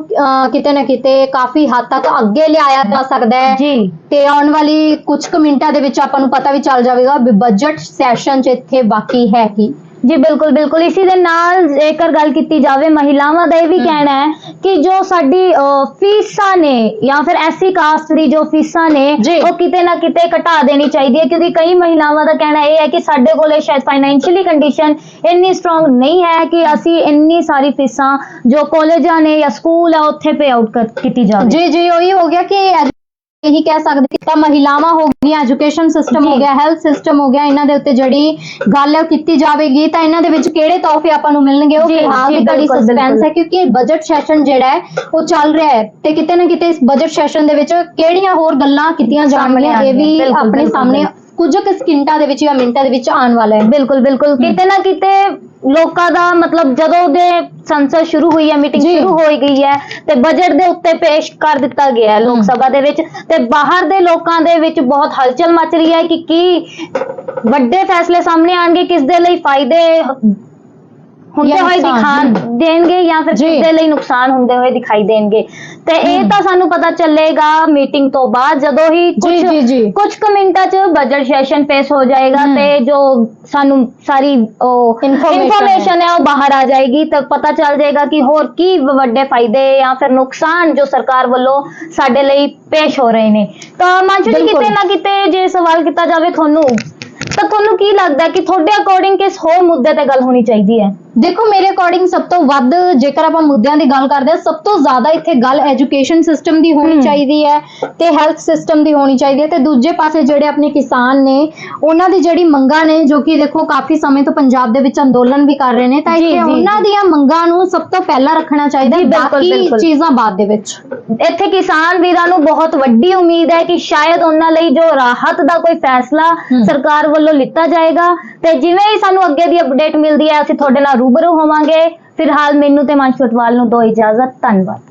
ਕਿਤੇ ਨਾ ਕਿਤੇ ਕਾਫੀ ਹੱਦ ਤੱਕ ਅੱਗੇ ਲਿਆਇਆ ਜਾ ਸਕਦਾ ਹੈ। ਜੀ। ਤੇ ਆਉਣ ਵਾਲੀ ਕੁਝ ਕੁ ਮਿੰਟਾਂ ਦੇ ਵਿੱਚ ਆਪਾਂ ਨੂੰ ਪਤਾ ਵੀ ਚੱਲ ਜਾਵੇਗਾ ਵੀ ਬਜਟ ਸੈਸ਼ਨ 'ਚ ਇੱਥੇ ਬਾਕੀ ਹੈ ਕੀ। ਜੀ ਬਿਲਕੁਲ ਬਿਲਕੁਲ ਇਸੇ ਦੇ ਨਾਲ ਜੇਕਰ ਗੱਲ ਕੀਤੀ ਜਾਵੇ ਮਹਿਲਾਵਾਂ ਦਾ ਇਹ ਵੀ। ਕਹਿਣਾ ਹੈ ਕਿ ਜੋ ਸਾਡੀ ਅਹ, ਫੀਸਾਂ ਨੇ ਜਾਂ ਫਿਰ ਐਸੀ ਕਾਸਟ ਦੀ ਜੋ ਫੀਸਾਂ ਨੇ ਜੀ। ਉਹ ਕਿਤੇ ਨਾ ਕਿਤੇ ਘਟਾ ਦੇਣੀ ਚਾਹੀਦੀ ਹੈ ਕਿਉਂਕਿ ਕਈ ਮਹਿਲਾਵਾਂ ਦਾ ਕਹਿਣਾ ਇਹ ਹੈ ਕਿ ਸਾਡੇ ਕੋਲੇ ਸ਼ਾਇਦ ਫਾਈਨੈਂਸ਼ੀਅਲੀ ਕੰਡੀਸ਼ਨ ਇੰਨੀ ਸਟਰੋਂਗ ਨਹੀਂ ਹੈ ਕਿ ਅਸੀਂ ਇੰਨੀ ਸਾਰੀ ਫੀਸਾਂ ਜੋ ਕਾਲਜਾਂ ਨੇ ਜਾਂ ਸਕੂਲ ਆ ਉੱਥੇ ਪੇ ਆਊਟ ਕੀਤੀ ਜਾਵੇ ਜੀ ਜੀ ਉਹੀ ਹੋ ਗਿਆ ਕਿ ਇਹੀ ਕਹਿ ਸਕਦੇ ਕਿ ਤਾਂ ਮਹਿਲਾਵਾਂ ਹੋ ਗਈਆਂ ਐਜੂਕੇਸ਼ਨ ਸਿਸਟਮ ਹੋ। ਗਿਆ ਹੈਲਥ ਸਿਸਟਮ ਹੋ ਗਿਆ ਇਹਨਾਂ ਦੇ ਉੱਤੇ ਜਿਹੜੀ ਗੱਲ ਹੈ ਉਹ ਕੀਤੀ ਜਾਵੇਗੀ ਤਾਂ ਇਹਨਾਂ ਦੇ ਵਿੱਚ ਕਿਹੜੇ ਤੋਹਫੇ ਆਪਾਂ ਨੂੰ ਮਿਲਣਗੇ ਉਹ ਫਿਲਹਾਲ ਦੀ ਘੜੀ ਸਸਪੈਂਸ। ਹੈ ਕਿਉਂਕਿ ਬਜਟ ਸੈਸ਼ਨ ਜਿਹੜਾ ਹੈ ਉਹ ਚੱਲ ਰਿਹਾ ਹੈ ਤੇ ਕਿਤੇ ਨਾ ਕਿਤੇ ਇਸ ਬਜਟ ਸੈਸ਼ਨ ਦੇ ਵਿੱਚ ਕਿਹੜੀਆਂ ਹੋਰ ਗੱਲਾਂ ਕੀਤੀਆਂ ਜਾਣਗੀਆਂ ਇਹ ਵੀ ਆਪਣੇ ਸਾਹਮਣੇ। ਕੁਝ ਕੁ ਸਕਿੰਟਾਂ ਦੇ ਵਿੱਚ ਜਾਂ ਮਿੰਟਾਂ ਦੇ ਵਿੱਚ ਆਉਣ ਵਾਲਾ ਹੈ ਬਿਲਕੁਲ ਬਿਲਕੁਲ ਕਿਤੇ ਨਾ ਕਿਤੇ ਲੋਕਾਂ ਦਾ ਮਤਲਬ ਜਦੋਂ ਦੇ ਸੰਸਦ ਸ਼ੁਰੂ ਹੋਈ ਹੈ ਮੀਟਿੰਗ ਜੀ। ਸ਼ੁਰੂ ਹੋਈ ਗਈ ਹੈ ਤੇ ਬਜਟ ਦੇ ਉੱਤੇ ਪੇਸ਼ ਕਰ ਦਿੱਤਾ ਗਿਆ ਹੈ ਲੋਕ। ਸਭਾ ਦੇ ਵਿੱਚ ਤੇ ਬਾਹਰ ਦੇ ਲੋਕਾਂ ਦੇ ਵਿੱਚ ਬਹੁਤ ਹਲਚਲ ਮਚ ਰਹੀ ਹੈ ਕਿ ਕੀ ਵੱਡੇ ਫੈਸਲੇ ਸਾਹਮਣੇ ਆਣਗੇ ਕਿਸ ਦੇ ਲਈ ਫਾਇਦੇ ਹੁੰਦੇ ਜਾਂ ਹੋਏ ਨੁਕਸਾਨ, ਦਿਖਾਣ ਦੇਣਗੇ ਜਾਂ ਫਿਰ ਜੀ। ਕਿਸ ਲਈ ਨੁਕਸਾਨ ਹੁੰਦੇ ਹੋਏ ਦਿਖਾਈ ਦੇਣਗੇ ਤੇ ਇਹ ਹਮ। ਤਾਂ ਸਾਨੂੰ ਪਤਾ ਚੱਲੇਗਾ ਮੀਟਿੰਗ ਤੋਂ ਬਾਅਦ ਜਦੋਂ ਹੀ ਜੀ ਜੀ ਜੀ ਕੁਝ ਕੁ ਮਿੰਟਾਂ 'ਚ ਬਜਟ ਸੈਸ਼ਨ ਪੇਸ਼ ਹੋ ਜਾਏਗਾ ਹਮ। ਤੇ ਜੋ ਸਾਨੂੰ ਸਾਰੀ ਉਹ Information ਇਨਫੋਰਮੇਸ਼ਨ ਹੈ ਉਹ ਬਾਹਰ ਆ ਜਾਏਗੀ ਤਾਂ ਪਤਾ ਚੱਲ ਜਾਏਗਾ ਕਿ ਹੋਰ ਕੀ ਵੱਡੇ ਫਾਇਦੇ ਜਾਂ ਫਿਰ ਨੁਕਸਾਨ ਜੋ ਸਰਕਾਰ ਵੱਲੋਂ ਸਾਡੇ ਲਈ ਪੇਸ਼ ਹੋ ਰਹੇ ਨੇ ਤਾਂ ਮਾਨਸ਼ੂ ਜੀ ਬਿਲਕੁਲ। ਕਿਤੇ ਨਾ ਕਿਤੇ ਜੇ ਸਵਾਲ ਕੀਤਾ ਜਾਵੇ ਤੁਹਾਨੂੰ ਤਾਂ ਤੁਹਾਨੂੰ ਕੀ ਲੱਗਦਾ ਕਿ ਤੁਹਾਡੇ ਅਕੋਰਡਿੰਗ ਕਿਸ ਹੋਰ ਮੁੱਦੇ ਤੇ ਗੱਲ ਹੋਣੀ ਚਾਹੀਦੀ ਹੈ ਦੇਖੋ ਮੇਰੇ ਅਕੋਰਡਿੰਗ ਸਭ ਤੋਂ ਵੱਧ ਜੇਕਰ ਆਪਾਂ ਮੁੱਦਿਆਂ ਦੀ ਗੱਲ ਕਰਦੇ ਹਾਂ ਸਭ ਤੋਂ ਜ਼ਿਆਦਾ ਇੱਥੇ ਗੱਲ ਐਜੂਕੇਸ਼ਨ ਸਿਸਟਮ ਦੀ ਹੋਣੀ। ਚਾਹੀਦੀ ਹੈ ਤੇ ਹੈਲਥ ਸਿਸਟਮ ਦੀ ਹੋਣੀ ਚਾਹੀਦੀ ਹੈ ਤੇ ਦੂਜੇ ਪਾਸੇ ਜਿਹੜੇ ਆਪਣੇ ਕਿਸਾਨ ਨੇ ਉਹਨਾਂ ਦੀ ਜਿਹੜੀ ਮੰਗਾਂ ਨੇ ਜੋ ਕਿ ਦੇਖੋ ਕਾਫੀ ਸਮੇਂ ਤੋਂ ਪੰਜਾਬ ਦੇ ਵਿੱਚ ਅੰਦੋਲਨ ਵੀ ਕਰ ਰਹੇ ਨੇ ਤਾਂ ਇੱਥੇ ਉਹਨਾਂ। ਦੀਆਂ ਮੰਗਾਂ ਨੂੰ ਸਭ ਤੋਂ ਪਹਿਲਾਂ ਰੱਖਣਾ ਚਾਹੀਦਾ ਹੈ ਬਾਕੀ। ਚੀਜ਼ਾਂ ਬਾਅਦ ਦੇ ਵਿੱਚ ਇੱਥੇ ਕਿਸਾਨ ਵੀਰਾਂ ਨੂੰ ਬਹੁਤ ਵੱਡੀ ਉਮੀਦ ਹੈ ਕਿ ਸ਼ਾਇਦ ਉਹਨਾਂ ਲਈ ਜੋ ਰਾਹਤ ਦਾ ਕੋਈ ਫੈਸਲਾ। ਸਰਕਾਰ ਵੱਲੋਂ ਲਿੱਤਾ ਜਾਏਗਾ ਤੇ ਜਿਵੇਂ ਹੀ ਸਾਨੂੰ ਅੱਗੇ ਦੀ ਅਪਡੇਟ ਮਿਲਦੀ ਹੈ ਅਸੀਂ ਤੁਹਾਡੇ ਨਾਲ ਰੂਬਰੂ ਹੋਵਾਂਗੇ। ਫਿਲਹਾਲ ਮੈਨੂੰ ਤੇ ਮਨਸ਼ੂਤਵਾਲ ਨੂੰ ਦੋ ਇਜਾਜ਼ਤ ਧੰਨਵਾਦ।